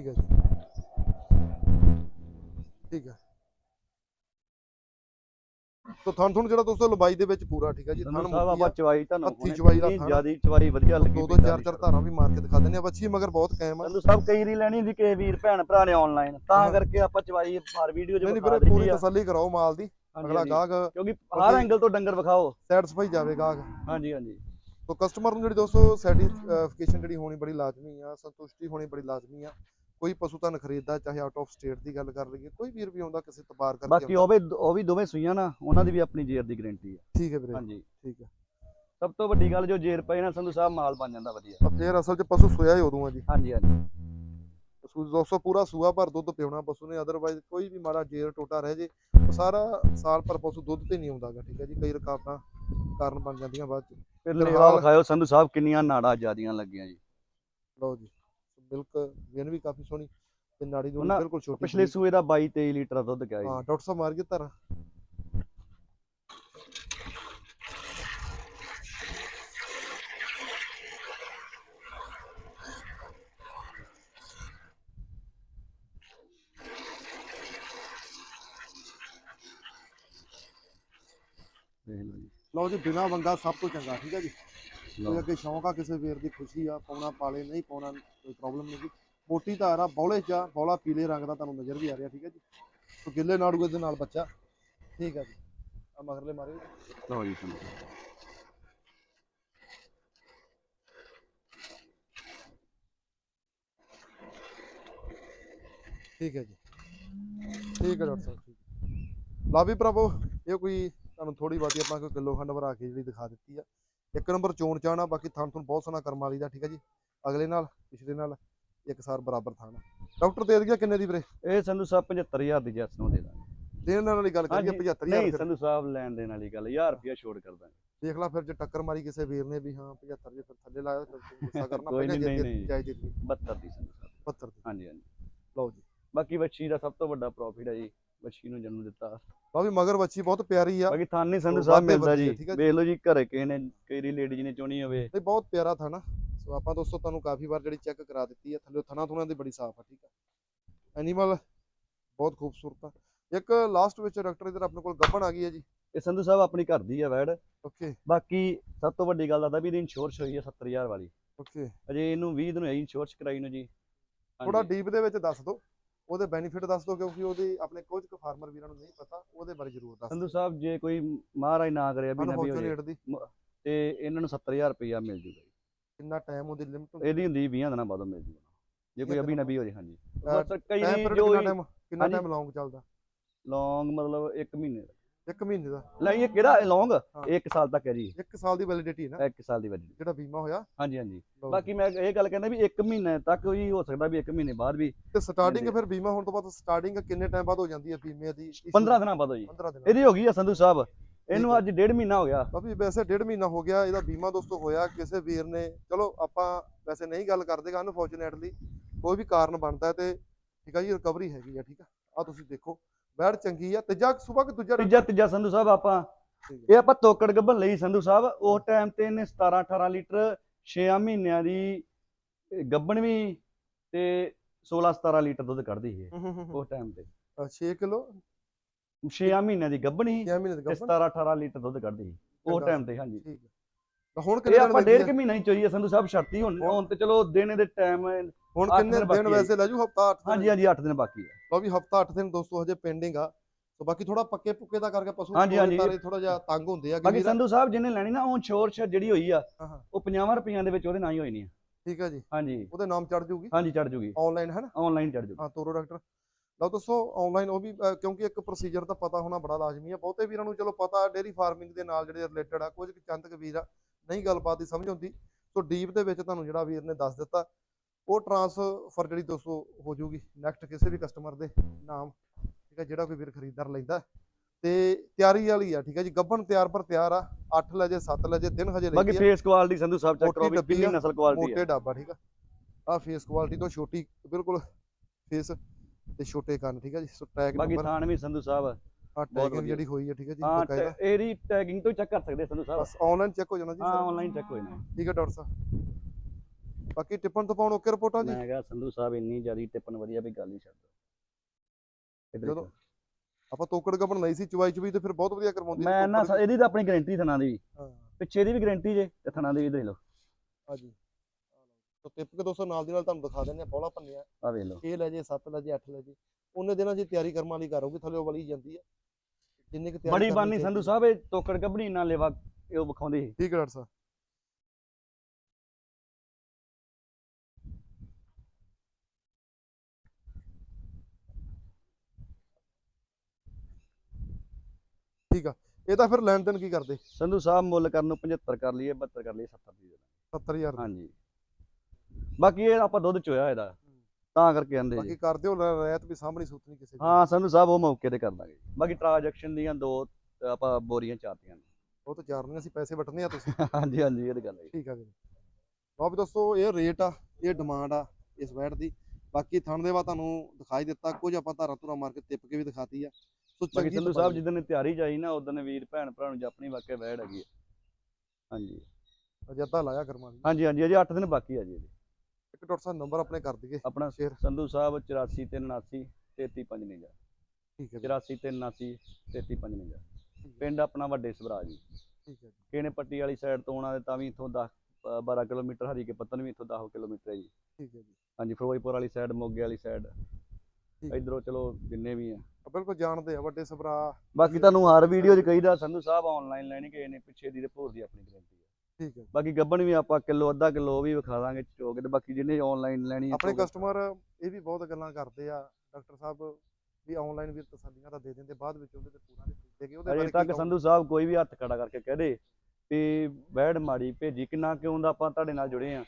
ਠੀਕ ਹੈ ਜੀ। ਠੀਕ ਹੈ ਤੋ ਥਣ ਥਣ ਜਿਹੜਾ ਦੋਸਤੋ ਲੰਬਾਈ ਦੇ ਵਿੱਚ ਪੂਰਾ ਠੀਕ ਹੈ ਜੀ। ਥਣ ਸਾਹਿਬ ਆਪਾਂ ਚਵਾਈ ਤੁਹਾਨੂੰ ਹੱਥੀ ਚਵਾਈ ਦਾ। ਜਿਆਦੀ ਚਵਾਈ ਵਧੀਆ ਲੱਗੀ ਦੋ ਚਾਰ ਚਾਰ ਧਾਰਾਂ ਵੀ ਮਾਰ ਕੇ ਦਿਖਾ ਦਿੰਦੇ ਆ ਬੱਚੀ ਮਗਰ ਬਹੁਤ ਕਾਇਮ ਆ। ਸਾਹਿਬ ਕਈ ਰੀ ਲੈਣੀ ਹੁੰਦੀ ਕਿ ਵੀਰ ਭੈਣ ਭਰਾ ਨੇ ਆਨਲਾਈਨ ਤਾਂ। ਕਰਕੇ ਆਪਾਂ ਚਵਾਈ ਹਰ ਵੀਡੀਓ 'ਚ ਵੀਰੇ ਪੂਰੀ ਤਸੱਲੀ ਕਰਾਓ ਮਾਲ ਦੀ। ਅਗਲਾ। ਗਾਹਕ ਕਿਉਂਕਿ ਹਰ ਐਂਗਲ ਤੋਂ ਡੰਗਰ ਵਿਖਾਓ। ਸੈਟੀਸਫਾਈ ਜਾਵੇ ਗਾਹਕ। ਹਾਂਜੀ ਹਾਂਜੀ। ਤੋ ਕਸਟਮਰ ਨੂੰ ਜਿਹੜੀ ਦੋਸਤੋ ਸੈਟੀਫਿਕੇਸ਼ਨ ਜਿਹੜੀ ਹੋਣੀ ਬੜੀ ਲਾਜ਼ਮੀ ਆ ਸੰਤੁਸ਼ਟੀ ਹੋਣੀ ਬੜੀ ਲਾਜ਼ਮੀ ਆ। ਕੋਈ ਪਸ਼ੂ ਧਨ ਖਰੀਦਦਾ ਚਾਹੇ ਆਊਟ ਆਫ ਸਟੇਟ ਦੀ ਗੱਲ ਕਰ ਲਈਏ ਕੋਈ ਵੀਰ ਵੀ ਆਉਂਦਾ ਕਿਸੇ ਤਬਾਰ ਕਰਕੇ ਬਾਕੀ। ਉਹ ਵੀ ਉਹ ਵੀ ਦੋਵੇਂ ਸੂਈਆਂ ਨਾ ਉਹਨਾਂ ਦੀ ਵੀ ਆਪਣੀ ਜੇਰ ਦੀ ਗਾਰੰਟੀ ਹੈ ਠੀਕ ਹੈ ਵੀਰੇ ਹਾਂਜੀ। ਠੀਕ ਹੈ। ਸਭ ਤੋਂ ਵੱਡੀ ਗੱਲ ਜੋ ਜੇਰ ਪਈ ਨਾ ਸੰਧੂ ਸਾਹਿਬ ਮਾਲ ਬਣ ਜਾਂਦਾ ਵਧੀਆ। ਫੇਰ ਅਸਲ 'ਚ ਪਸ਼ੂ ਸੋਇਆ ਹੀ ਉਦੋਂ ਆ ਜੀ। ਹਾਂਜੀ ਹਾਂਜੀ। ਪਸ਼ੂ ਦੋਸਤੋ ਪੂਰਾ ਸੂਆ ਭਰ ਦੁੱਧ ਪਿਉਣਾ ਪਸ਼ੂ ਨੇ ਅਦਰਵਾਈਜ਼ ਕੋਈ ਵੀ ਮਾੜਾ ਜੇਰ ਟੋਟਾ ਰਹਿ ਜੇ ਉਹ ਸਾਰਾ ਸਾਲ ਪਰ ਪਸ਼ੂ ਦੁੱਧ ਤੇ ਨਹੀਂ ਆਉਂਦਾਗਾ ਠੀਕ ਹੈ ਜੀ। ਕਈ ਰਕਾਵਟਾਂ ਕਾਰਨ ਬਣ ਜਾਂਦੀਆਂ ਬਾਅਦ 'ਚ। ਫਿਰ ਲੇਵਾ ਵਿਖਾਇਓ ਸੰਧੂ ਸਾਹਿਬ ਕਿੰਨੀਆਂ ਨਾੜਾਂ ਜਿਆਦੀਆਂ ਲੱਗੀਆਂ ਜੀ। ਲਓ ਜੀ। ਮਿਲਕ ਵੇਨ ਵੀ ਕਾਫੀ ਸੋਹਣੀ ਤੇ ਨਾੜੀ ਉਹਨਾਂ- ਬਿਲਕੁਲ ਛੋਟੀ ਪਿਛਲੇ ਸੂਏ ਦਾ 22 23 ਲੀਟਰ ਦਾ ਦੁੱਧ ਗਿਆ ਜੀ। ਹਾਂ ਡਾਕਟਰ ਸਾਹਿਬ ਮਾਰ ਕੇ ਧਾਰਾਂ। ਦੇਖ ਲਓ ਜੀ। ਲਓ ਜੀ ਬਿਨਾ ਵੰਗਾ ਸਭ ਤੋਂ ਚੰਗਾ ਠੀਕ ਹੈ ਜੀ। ਕੋਈ ਅੱਗੇ ਸ਼ੌਂਕ ਆ ਕਿਸੇ ਵੀਰ ਦੀ ਖੁਸ਼ੀ ਆ ਪਾਉਣਾ ਪਾਲੇ ਨਹੀਂ ਪਾਉਣਾ ਕੋਈ ਪ੍ਰੋਬਲਮ ਨਹੀਂ ਜੀ। ਮੋਟੀ ਧਾਰ ਆ ਬੌਲੇ ਚ ਆ ਬੌਲਾ ਪੀਲੇ ਰੰਗ ਦਾ ਤੁਹਾਨੂੰ ਨਜ਼ਰ ਵੀ ਆ ਰਿਹਾ ਠੀਕ ਹੈ ਜੀ? ਸੋ ਗਿੱਲੇ ਨਾੜੂਏ ਦੇ ਨਾਲ ਬੱਚਾ ਠੀਕ ਹੈ ਜੀ। ਆ ਮਗਰਲੇ ਮਾਰੇ। ਲਓ ਜੀ ਸਾਹਿਬ। ਠੀਕ ਹੈ ਜੀ। ਠੀਕ ਹੈ ਡਾਕਟਰ ਸਾਹਿਬ ਠੀਕ ਲਾ ਵੀ ਪ੍ਰਭੂ ਇਹ ਕੋਈ ਤੁਹਾਨੂੰ ਥੋੜੀ ਬਾਤੀ ਆਪਾਂ ਕੋਈ ਕਿਲੋ ਖੰਡ ਭਰਾ ਕੇ ਜਿਹੜੀ ਦਿਖਾ ਦਿੱਤੀ ਆ। ਇੱਕ ਨੰਬਰ ਚੋਣ ਚਾਣਾ ਬਾਕੀ ਥਣ ਤੁਹਾਨੂੰ ਬਹੁਤ ਸੋਹਣਾ ਕਰਮ ਵਾਲੀ ਦਾ ਠੀਕ ਹੈ ਜੀ? ਅਗਲੇ ਨਾਲ ਪਿਛਲੇ ਨਾਲ ਇੱਕ ਸਾਰ ਬਰਾਬਰ ਥਣ ਡਾਕਟਰ ਦੇ ਦਿਆ ਕਿੰਨੇ ਦੀ ਵੀਰੇ? ਇਹ ਸੰਧੂ ਸਾਹਿਬ 75000 ਦੀ ਜੱਸ ਨੂੰ ਦੇ ਦਾਂਗੇ। ਦੇਣ ਨਾਲ ਵਾਲੀ ਗੱਲ ਕਰੀਏ ਹਾਂਜੀ, 75000 ਨਹੀਂ ਸੰਧੂ ਸਾਹਿਬ ਲੈਣ ਦੇਣ ਵਾਲੀ ਗੱਲ 1000 ਰੁਪਿਆ ਛੋੜ ਕਰ ਦਾਂਗੇ। ਦੇਖ ਲਾ ਫਿਰ ਜੇ ਟੱਕਰ ਮਾਰੀ ਕਿਸੇ ਵੀਰ ਨੇ ਵੀ ਹਾਂ 75 ਜੇ ਫਿਰ ਥੱਲੇ ਲਾਇਆ ਤਾਂ ਫਿਰ ਗੁੱਸਾ ਕਰਨਾ ਪੈਣਾ ਜੇ ਦਿੱਤੀ 72 ਦੀ ਸੰਧੂ ਸਾਹਿਬ। 72 ਦੀ। ਹਾਂਜੀ ਹਾਂਜੀ। ਲਓ ਜੀ। ਬਾਕੀ ਵੱਛੀ ਦਾ ਸਭ ਤੋਂ ਵੱਡਾ ਪ੍ਰੋਫਿਟ ਹੈ ਜੀ। ਵੱਛੀ ਨੂੰ ਜਨਮ ਦਿੱਤਾ। ਵੀ ਮਗਰ ਬੱਚੀ ਬਹੁਤ ਪਿਆਰੀ ਆ। ਬਾਕੀ ਥਾਨੀ ਸੰਧੂ ਉਹ ਸਾਹਿਬ ਮਿਲਦਾ ਜੀ। ਵੇਖ ਲਓ ਜੀ। ਘਰੇ ਕਿਸੇ ਨੇ ਕਈ ਲੇਡੀਜ਼ ਨੇ ਚੋਣੀ ਹੋਵੇ। ਨਹੀਂ ਬਹੁਤ ਪਿਆਰਾ ਥਾ ਨਾ ਸੋ ਆਪਾਂ ਦੋਸਤੋ ਤੁਹਾਨੂੰ ਕਾਫੀ ਵਾਰ ਜਿਹੜੀ ਚੈੱਕ ਕਰਾ ਦਿੱਤੀ ਹੈ ਥੱਲੇ ਥਣਾ ਥੁਣਾ ਦੀ ਬੜੀ ਸਾਫ਼ ਆ ਠੀਕ ਆ। ਐਨੀਮਲ ਬਹੁਤ ਖੂਬਸੂਰਤ ਆ। ਇੱਕ ਲਾਸਟ ਵਿੱਚ ਡਾਕਟਰ ਇਧਰ ਆਪਣੇ ਕੋਲ ਗੱਬਣ ਆ ਗਈ ਹੈ ਜੀ। ਇਹ ਸੰਧੂ ਸਾਹਿਬ ਆਪਣੀ ਘਰ ਦੀ ਹੈ ਵੈੜ। ਓਕੇ ਬਾਕੀ ਸਭ ਤੋਂ ਵੱਡੀ ਗੱਲ ਆਦਾ ਵੀ ਇਹਦੀ ਇੰਸ਼ੋਰੈਂਸ ਹੋਈ ਹੈ 70000 ਵਾਲੀ। ਓਕੇ ਅਜੇ ਇਹਨੂੰ 20 ਦਿਨ ਹੋਈ ਇੰਸ਼ੋਰੈਂਸ ਕਰਾਈ ਨੂੰ ਜੀ। ਥੋੜਾ। ਡੀਪ ਦੇ ਵਿੱਚ ਦੱਸ ਦਿਓ। ਉਹਦੇ ਬੈਨੀਫਿਟ ਦੱਸ ਦਿਓ ਕਿਉਂਕਿ ਉਹਦੀ ਆਪਣੇ ਕੁਝ ਕੁ ਫਾਰਮਰ ਵੀਰਾਂ ਨੂੰ ਨਹੀਂ ਪਤਾ ਉਹਦੇ ਬਾਰੇ ਜ਼ਰੂਰ ਦੱਸ ਸੰਧੂ ਸਾਹਿਬ ਜੇ ਕੋਈ ਮਹਾਰਾਜ ਨਾ ਕਰੇ ਵੀ ਨਾ ਵੀ ਹੋ ਜਾਏ ਤੇ ਇਹਨਾਂ ਨੂੰ 70000 ਰੁਪਇਆ ਮਿਲ ਜੂਗਾ ਜੀ। ਕਿੰਨਾ ਟਾਈਮ ਉਹਦੀ ਲਿਮਟ ਹੁੰਦੀ ਇਹਦੀ ਹੁੰਦੀ 20 ਦਿਨਾਂ ਬਾਅਦ ਮਿਲ ਜੂਗਾ ਜੇ ਕੋਈ ਅਭੀ ਨਬੀ ਹੋ ਜੇ ਹਾਂਜੀ। ਅਹ, ਬਸ ਕਈ ਟਾਈਮ ਨਹੀਂ ਪੀਰੀਅਡ ਜੋ ਕਿੰਨਾ ਟਾਈਮ ਕਿੰਨਾ ਹਾਂਜੀ। ਟਾਈਮ ਲੌਂਗ ਚੱਲਦਾ? ਲੌਂਗ ਮਤਲਬ 1 ਮਹੀਨੇ ਦਾ। ਇੱਕ ਮਹੀਨੇ ਦਾ। ਲੈ ਇਹ ਕਿਹੜਾ? ਲੌਂਗ। 1 ਸਾਲ ਤੱਕ ਹੈ ਜੀ। ਇੱਕ ਸਾਲ ਦੀ ਵੈਲਿਡਿਟੀ ਹੈ ਨਾ? 1 ਸਾਲ ਦੀ ਵੈਲਿਡਿਟੀ ਜਿਹੜਾ ਬੀਮਾ ਹੋਇਆ। ਹਾਂਜੀ ਹਾਂਜੀ। ਬਾਕੀ ਮੈਂ ਇਹ ਗੱਲ ਕਹਿੰਦਾ ਵੀ 1 ਮਹੀਨੇ ਤੱਕ ਵੀ ਹੋ ਸਕਦਾ ਵੀ 1 ਮਹੀਨੇ ਬਾਅਦ ਵੀ। ਤੇ ਸਟਾਰਟਿੰਗ ਫਿਰ ਬੀਮਾ ਹੋਣ ਤੋਂ ਬਾਅਦ ਸਟਾਰਟਿੰਗ ਕਿੰਨੇ ਟਾਈਮ ਬਾਅਦ ਹੋ ਜਾਂਦੀ ਹੈ ਬੀਮੇ ਦੀ? 15 ਦਿਨਾਂ ਬਾਅਦ ਹੋ ਜੀ 15 ਦਿਨ। ਇਹਦੀ ਹੋ ਗਈ ਆ ਸੰਧੂ ਸਾਹਿਬ। ਇਹਨੂੰ ਅੱਜ ਡੇਢ ਮਹੀਨਾ ਹੋ ਗਿਆ। ਬਾਬੀ ਵੈਸੇ ਡੇਢ ਮਹੀਨਾ ਹੋ ਗਿਆ ਇਹਦਾ ਬੀਮਾ ਦੋਸਤੋ ਹੋਇਆ ਕਿਸੇ ਵੀਰ ਨੇ। ਚਲੋ ਆਪਾਂ ਵੈਸੇ ਨਹੀਂ ਗੱਲ ਕਰਦੇ ਗਾ ਅਨਫੋਰਚੂਨੇਟਲੀ ਕੋਈ ਵੀ ਕਾਰਨ ਬਣਦਾ ਤੇ ਠੀਕ ਆ ਜੀ ਰਿਕਵਰੀ ਹੈਗੀ ਆ ਠੀਕ ਆ। ਆ ਤੁਸੀਂ ਦੇਖੋ। ਬੈੜ ਚੰਗੀ ਆ ਤੀਜਾ ਸਵੇਰ ਕਿ ਦੂਜਾ ਤੀਜਾ ਤੀਜਾ ਸੰਧੂ ਸਾਹਿਬ ਆਪਾਂ। ਇਹ ਆਪਾਂ ਤੋਕੜ ਗੱਭਣ ਲਈ ਸੰਧੂ ਸਾਹਿਬ। ਉਸ ਟਾਈਮ ਤੇ ਇਹਨੇ 17 18 ਲੀਟਰ 6 ਮਹੀਨਿਆਂ ਦੀ ਗੱਭਣ ਵੀ ਤੇ 16 17 ਲੀਟਰ ਦੁੱਧ ਕੱਢਦੀ ਸੀ ਇਹ ਉਸ ਟਾਈਮ ਤੇ। 6 ਕਿਲੋ? 6 ਮਹੀਨਿਆਂ ਦੀ ਗੱਭਣ ਸੀ 6 ਮਹੀਨੇ ਤੇ ਦਾ ਗੱਭਣ 17 18 ਲੀਟਰ ਦੁੱਧ ਕੱਢਦੀ ਸੀ ਉਸ ਟਾਈਮ ਤੇ ਹਾਂਜੀ। ਠੀਕ ਹੈ ਹੁਣ ਕਿੰਨੇ ਆਪਾਂ ਡੇਢ? ਕੁ ਮਹੀਨਾ ਹੀ ਚੋਈ ਹੈ ਸੰਧੂ ਸਾਹਿਬ ਸ਼ਰਤੀ ਹੁਣ ਹੁਣ- ਤੇ ਚਲੋ ਦਿਨ ਦੇ ਟਾਈਮ ਹੁਣ ਕਿੰਨੇ ਦਿਨ ਵੈਸੇ ਲੈ ਜੂ? ਹਫਤਾ 8 ਹਾਂਜੀ ਹਾਂਜੀ 8 ਦਿਨ ਬਾਕੀ ਹੈ ਲਓ ਵੀ ਹਫਤਾ 8 ਦਿਨ ਦੋਸਤੋ ਹਜੇ ਪੈਂਡਿੰਗ ਆ। ਸੋ ਬਾਕੀ ਥੋੜਾ ਪੱਕੇ ਪੁੱਕੇ ਦਾ ਕਰਕੇ ਪਸ਼ੂ। ਥੋੜਾ ਜਿਹਾ ਤੰਗ ਹੁੰਦੇ ਆ ਬਾਕੀ। ਸੰਧੂ ਸਾਹਿਬ ਜਿਹਨੇ ਲੈਣੀ ਨਾ ਉਹ ਇੰਸ਼ੋਰੈਂਸ ਜਿਹੜੀ ਹੋਈ ਆ ਉਹ 50 ਰੁਪਈਆਂ ਦੇ ਵਿੱਚ ਉਹਦੇ ਨਾਲ ਹੀ ਹੋਈ ਨਹੀਂ ਆ। ਠੀਕ ਹੈ ਜੀ। ਹਾਂਜੀ। ਉਹਦੇ ਨਾਮ ਚੜ ਜੂਗੀ? ਹਾਂਜੀ ਚੜ ਜੂਗੀ। ਆਨਲਾਈਨ ਹੈ ਨਾ ਆਨਲਾਈਨ ਚੜ ਜੂਗੀ। ਹਾਂ ਤੋਰੋ ਡਾਕਟਰ ਲਓ ਦੱਸੋ ਆਨਲਾਈਨ ਉਹ ਵੀ ਕਿਉਂਕਿ ਇੱਕ ਪ੍ਰੋਸੀਜਰ ਦਾ ਪਤਾ ਹੋਣਾ ਬੜਾ ਲਾਜ਼ਮੀ ਆ। ਬਹੁਤੇ ਵੀਰਾਂ ਨੂੰ ਚਲੋ ਪਤਾ ਡੇਰੀ ਫਾਰਮਿੰਗ ਦੇ ਨਾਲ ਜਿਹੜੇ ਰਿਲੇਟਡ ਆ ਕੁਝ ਕੁ ਚੰਦ ਕੁ ਵੀਰ ਆ ਨਹੀਂ ਗੱਲਬਾਤ ਦੀ ਸਮਝ ਆਉਂਦੀ ਸੋ ਡੀਪ ਦੇ ਵਿੱਚ ਤੁਹਾਨੂੰ ਜਿਹੜਾ ਵੀਰ ਨੇ ਦੱਸ ਦਿੱਤਾ। ਉਹ ਟ੍ਰਾਂਸਫਰ ਜਿਹੜੀ ਦੋਸਤੋ ਹੋ ਜੂਗੀ ਨੈਕਸਟ ਕਿਸੇ ਵੀ ਕਸਟਮਰ ਦੇ ਨਾਮ ਠੀਕ ਹੈ ਜਿਹੜਾ ਕੋਈ ਵੀਰ ਖਰੀਦਦਾਰ ਲੈਂਦਾ ਤੇ ਤਿਆਰੀ ਵਾਲੀ ਆ ਠੀਕ ਹੈ ਜੀ ਗੱਬਨ ਤਿਆਰ ਪਰ ਤਿਆਰ ਆ 8 ਲੈ ਜੇ 7 ਲੈ ਜੇ ਦਿਨ ਹਜੇ ਬਾਕੀ ਲੈਂਦੀ ਆ। Face quality Sandhu Sahib check ਮੋਟੀ ਕਰੋ ਵੀ ਕਿੰਨੀ ਆ, ਨਸਲ ਕੁਆਲਿਟੀ ਮੋਟੇ ਹੈ ਡੱਬਾ ਠੀਕ ਆ। ਆ ਫੇਸ ਕੁਆਲਿਟੀ ਤੋਂ ਛੋਟੀ ਬਿਲਕੁਲ ਫੇਸ ਤੇ ਛੋਟੇ ਕੰਨ ਠੀਕ ਹੈ ਜੀ ਸੋ ਟੈਗ ਬਾਕੀ ਨੰਬਰ ਥਾਣ ਵੀ ਸੰਧੂ ਸਾਹਿਬ ਆ ਟੈਗਿੰਗ। ਜਿਹੜੀ ਹੋਈ ਹੈ ਠੀਕ ਹੈ ਜੀ ਹਾਂ ਬਕਾਇਦਾ। ਇਹਦੀ ਟੈਗਿੰਗ ਤੋਂ ਚੈੱਕ ਕਰ ਸਕਦੇ ਸੰਧੂ ਸਾਹਿਬ। ਬਸ ਆਨਲਾਈਨ ਚੈੱਕ ਹੋ ਜਾਣਾ ਜੀ ਹਾਂ। ਆਨਲਾਈਨ ਚੈੱਕ ਹੋਏ ਨਾ ਠੀਕ ਹੈ ਡਾਕਟਰ ਸਾਹਿਬ। ਬਾਕੀ ਟਿੱਪਣ ਤੋਂ ਪਾਉਣ ਓਕੇ ਰਿਪੋਰਟਾਂ ਜੀ? ਮੈਂ ਕਿਹਾ ਸੰਧੂ ਸਾਹਿਬ ਇੰਨੀ ਜ਼ਿਆਦੀ ਟਿੱਪਣ ਵਧੀਆ ਵੀ ਗੱਲ ਹੀ ਛੱਡ ਦਿਓ। ਇੱਧਰ ਜਦੋਂ। ਆਪਾਂ ਤੋਕੜ ਗੱਬਣ ਲਈ ਸੀ ਚੁਵਾਈ ਚੁਵਾਈ ਤੇ ਫਿਰ ਬਹੁਤ ਵਧੀਆ ਕਰਵਾਉਂਦੀ ਮੈਂ ਨਾ ਇਹਦੀ ਤਾਂ ਆਪਣੀ ਗਾਰੰਟੀ ਥਣਾ ਦੀ। ਪਿੱਛੇ ਦੀ ਵੀ ਗਾਰੰਟੀ ਜੇ ਤੇ ਥਣਾ ਦੀ ਵੀ ਦੇਖ ਲਓ। ਆ ਜੀ। ਤੋ ਟਿੱਪ ਕੇ ਦੋਸਤੋ ਨਾਲ ਦੀ ਨਾਲ ਤੁਹਾਨੂੰ ਦਿਖਾ ਦਿੰਦੇ ਆ ਬੌਲਾ ਭੰਨਿਆ। ਆ ਵੇਖ ਲਓ। ਇਹ ਲੈ ਜੇ 7 ਲੈ ਜੇ 8 ਲੈ ਜੇ। ਉਹਨੇ ਦਿਨਾਂ ਜੀ ਤਿਆਰੀ ਕਰਮਾਂ ਵਾਲੀ ਕਰੋਗੇ ਥੱਲੇ ਵਲੀ ਜਾਂਦੀ ਆ। ਜਿੰਨੇ ਕਿ ਤਿਆਰੀ ਬੜੀ ਬਾਨੀ ਸੰਧੂ ਸਾਹਿਬ ਇਹ ਤੋਕੜ ਗੱਭਣੀ ਨਾਲ ਲੇਵਾ ਇਹ ਵਿਖਾਉਂਦੀ ਸੀ। ਠੀਕ ਹੈ ਡਾਕਟਰ ਸਾਹਿਬ। ਠੀਕ ਆ। ਇਹ ਤਾਂ ਫਿਰ ਲੈਣ ਦੇਣ ਕੀ ਕਰਦੇ? ਸੰਧੂ ਸਾਹਿਬ ਮੁੱਲ ਕਰਨ ਨੂੰ 75 ਕਰ ਲਈਏ 72 ਕਰ ਲਈਏ 70 ਦੀ ਦੇ ਦਾਂਗੇ। 70000 ਦੇ। ਹਾਂਜੀ। ਬਾਕੀ ਇਹ ਆਪਾਂ ਦੁੱਧ ਚੋਇਆ ਇਹਦਾ ਤਾਂ ਕਰਕੇ ਆਂਦੇ ਬਾਕੀ ਕਰ ਦਿਓ ਰਹਿਤ ਵੀ ਸਾਹਮਣੀ ਸੁਥਣੀ ਕਿਸੇ ਦੀ। ਹਾਂ ਸੰਧੂ ਸਾਹਿਬ ਉਹ ਮੌਕੇ ਤੇ ਕਰ ਦਾਂਗੇ। ਬਾਕੀ ਟ੍ਰਾਂਜੈਕਸ਼ਨ ਦੀਆਂ ਦੋ ਆਪਾਂ ਬੋਰੀਆਂ ਚਾਰਤੀਆਂ ਨੇ। ਉਹ ਤਾਂ ਚਾਰ ਨਹੀਂ ਅਸੀਂ ਪੈਸੇ ਵਟਨੇ ਆ ਤੁਸੀਂ। ਹਾਂਜੀ ਹਾਂਜੀ ਇਹ ਤਾਂ ਗੱਲ ਹੈ ਠੀਕ ਆ ਜੀ। ਬਾਬੀ ਦੋਸਤੋ ਇਹ ਰੇਟ ਆ ਇਹ ਡਿਮਾਂਡ ਆ ਇਸ ਵੈਟ ਦੀ। ਬਾਕੀ ਥਣ ਦੇ ਵਾ ਤੁਹਾਨੂੰ ਦਿਖਾਈ ਦਿੱਤਾ ਕੁਝ ਆਪਾਂ ਧਾਰਾ ਧੁਰਾ ਮਾਰ ਕੇ ਟਿੱਪ ਕੇ ਵੀ ਦਿਖਾਤੀ ਆ। ਸੋ ਬਾਕੀ ਸੰਧੂ ਸਾਹਿਬ ਜਿੱਦਣ ਤਿਆਰੀ ਚਾਹੀ ਨਾ ਉਦੋਂ ਵੀਰ ਭੈਣ ਭਰਾ ਨੂੰ ਜੀ ਆਪਣੀ ਵਾਕਿਆ ਵੈੜ ਹੈਗੀ ਹੈ ਹਾਂਜੀ। ਅਜੇ ਅੱਧਾ ਲਾਇਆ ਕਰਮਾਂ ਦੀ। ਹਾਂਜੀ ਹਾਂਜੀ ਅਜੇ 8 ਦਿਨ ਬਾਕੀ ਆ ਜੀ ਇਹਦੇ। ਇੱਕ ਡਾਕਟਰ ਸਾਹਿਬ ਨੰਬਰ ਆਪਣੇ ਕਰ ਦਈਏ। ਆਪਣਾ ਸ਼ੇਅਰ। ਸੰਧੂ ਸਾਹਿਬ 84 379 33 59 ਠੀਕ ਹੈ ਜੀ। 84 379 33 59 ਪਿੰਡ ਆਪਣਾ ਵੱਡੇ ਸਭਰਾ ਜੀ। ਠੀਕ ਹੈ ਜੀ। ਕਿਹਨੇ ਪੱਟੀ ਵਾਲੀ ਸਾਈਡ ਤੋਂ ਆਉਣਾ ਤੇ ਤਾਂ ਵੀ ਇੱਥੋਂ 10 12 ਕਿਲੋਮੀਟਰ ਹਰੀਕੇ ਪੱਤਨ ਵੀ ਇੱਥੋਂ 10 ਕਿਲੋਮੀਟਰ ਹੈ ਜੀ। ਠੀਕ ਹੈ ਜੀ। ਹਾਂਜੀ ਫਿਰੋਜ਼ਪੁਰ ਵਾਲੀ ਸਾਈਡ ਮੋਗੇ ਵਾਲੀ ਸਾਈਡ। ਇਧਰੋਂ ਚਲੋ ਜਿੰਨੇ ਵੀ ਆ। ਬਿਲਕੁਲ ਜਾਣਦੇ ਆ ਵੱਡੇ ਸਭਰਾ। ਬਾਕੀ ਤੁਹਾਨੂੰ ਹਰ ਵੀਡੀਓ 'ਚ ਕਹੀਦਾ ਸੰਧੂ ਸਾਹਿਬ ਆਨਲਾਈਨ ਲੈਣੀ ਕਿ ਇਹਨੇ ਪਿੱਛੇ ਦੀ ਤੇ ਭੋਰ ਦੀ ਆਪਣੀ ਗਾਰੰਟੀ ਹੈ ਠੀਕ ਹੈ। ਬਾਕੀ ਗੱਬਣ ਵੀ ਆਪਾਂ ਕਿਲੋ ਅੱਧਾ ਕਿਲੋ ਉਹ ਵੀ ਵਿਖਾ ਦਾਂਗੇ ਚੋਕ ਤੇ ਬਾਕੀ ਜਿਹਨੇ ਆਨਲਾਈਨ ਲੈਣੀ ਆਪਣੇ ਕਸਟਮਰ ਇਹ ਵੀ ਬਹੁਤ ਗੱਲਾਂ ਕਰਦੇ ਆ ਡਾਕਟਰ ਸਾਹਿਬ ਵੀ ਆਨਲਾਈਨ ਵੀ ਤਸੱਲੀਆਂ ਤਾਂ ਦੇ ਦਿੰਦੇ ਬਾਅਦ ਵਿੱਚ ਉਹਦੇ ਤੇ ਪੂਰਾ ਨਹੀਂ ਕਿ ਉਹਦੇ ਬਾਰੇ ਤੱਕ? ਸੰਧੂ ਸਾਹਿਬ ਕੋਈ ਵੀ ਹੱਥ ਖੜਾ ਕਰਕੇ ਕਹਦੇ ਵੀ ਬੈਡ ਮਾੜੀ ਭੇਜੀ ਕਿੰਨਾ ਕਿਉਂ ਦਾ ਆਪਾਂ ਤੁਹਾਡੇ ਨਾਲ ਜੁੜੇ ਆ।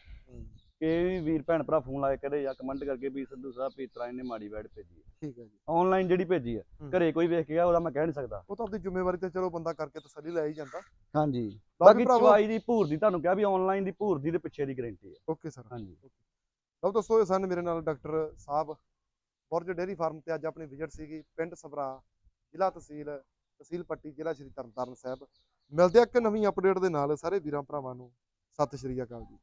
ਹੂੰ, ਕਿ ਵੀ ਵੀਰ ਭੈਣ ਭਰਾ ਫੋਨ ਲਾ ਕੇ ਕਹਦੇ ਜਾਂ ਕਮੈਂਟ ਕਰਕੇ ਵੀ ਸੰਧੂ ਸਾਹਿਬ ਤਰ੍ਹਾਂ ਇਹਨੇ ਮਾੜੀ ਬੈਡ ਭੇਜੀ ਹੈ। ਠੀਕ ਹੈ ਜੀ। ਆਨਲਾਈਨ ਜਿਹੜੀ ਭੇਜੀ ਹੈ। ਘਰੇ ਕੋਈ ਵੇਖ ਕੇ ਗਿਆ ਉਹਦਾ ਮੈਂ ਕਹਿ ਨਹੀਂ ਸਕਦਾ। ਉਹ ਤਾਂ ਆਪਣੀ ਜ਼ਿੰਮੇਵਾਰੀ ਤੇ ਚਲੋ ਬੰਦਾ ਕਰਕੇ ਤਸੱਲੀ ਲੈ ਹੀ ਜਾਂਦਾ। ਹਾਂਜੀ। ਬਾਕੀ ਚਵਾਈ ਦੀ ਭੂਰ ਦੀ ਤੁਹਾਨੂੰ ਕਿਹਾ ਵੀ ਆਨਲਾਈਨ ਦੀ ਭੂਰ ਦੀ ਤੇ ਪਿੱਛੇ ਦੀ ਗਾਰੰਟੀ ਹੈ। ਓਕੇ ਸਰ ਹਾਂਜੀ। ਲਓ ਦੋਸਤੋ ਇਹ ਸਨ ਮੇਰੇ ਨਾਲ ਡਾਕਟਰ ਸਾਹਿਬ। ਬੁਰਜ ਡੇਅਰੀ ਫਾਰਮ ਤੇ ਅੱਜ ਆਪਣੀ ਵਿਜ਼ਿਟ ਸੀਗੀ ਪਿੰਡ ਸਭਰਾ ਜ਼ਿਲ੍ਹਾ ਤਹਿਸੀਲ ਤਹਿਸੀਲ ਪੱਟੀ ਜ਼ਿਲ੍ਹਾ ਸ਼੍ਰੀ ਤਰਨਤਾਰਨ ਸਾਹਿਬ। ਮਿਲਦੇ ਆ ਇੱਕ ਨਵੀਂ ਅਪਡੇਟ ਦੇ ਨਾਲ ਸਾਰੇ ਵੀਰਾਂ ਭਰਾਵਾਂ ਨੂੰ। ਸਤਿ ਸ਼੍ਰੀ ਅਕਾਲ ਜੀ।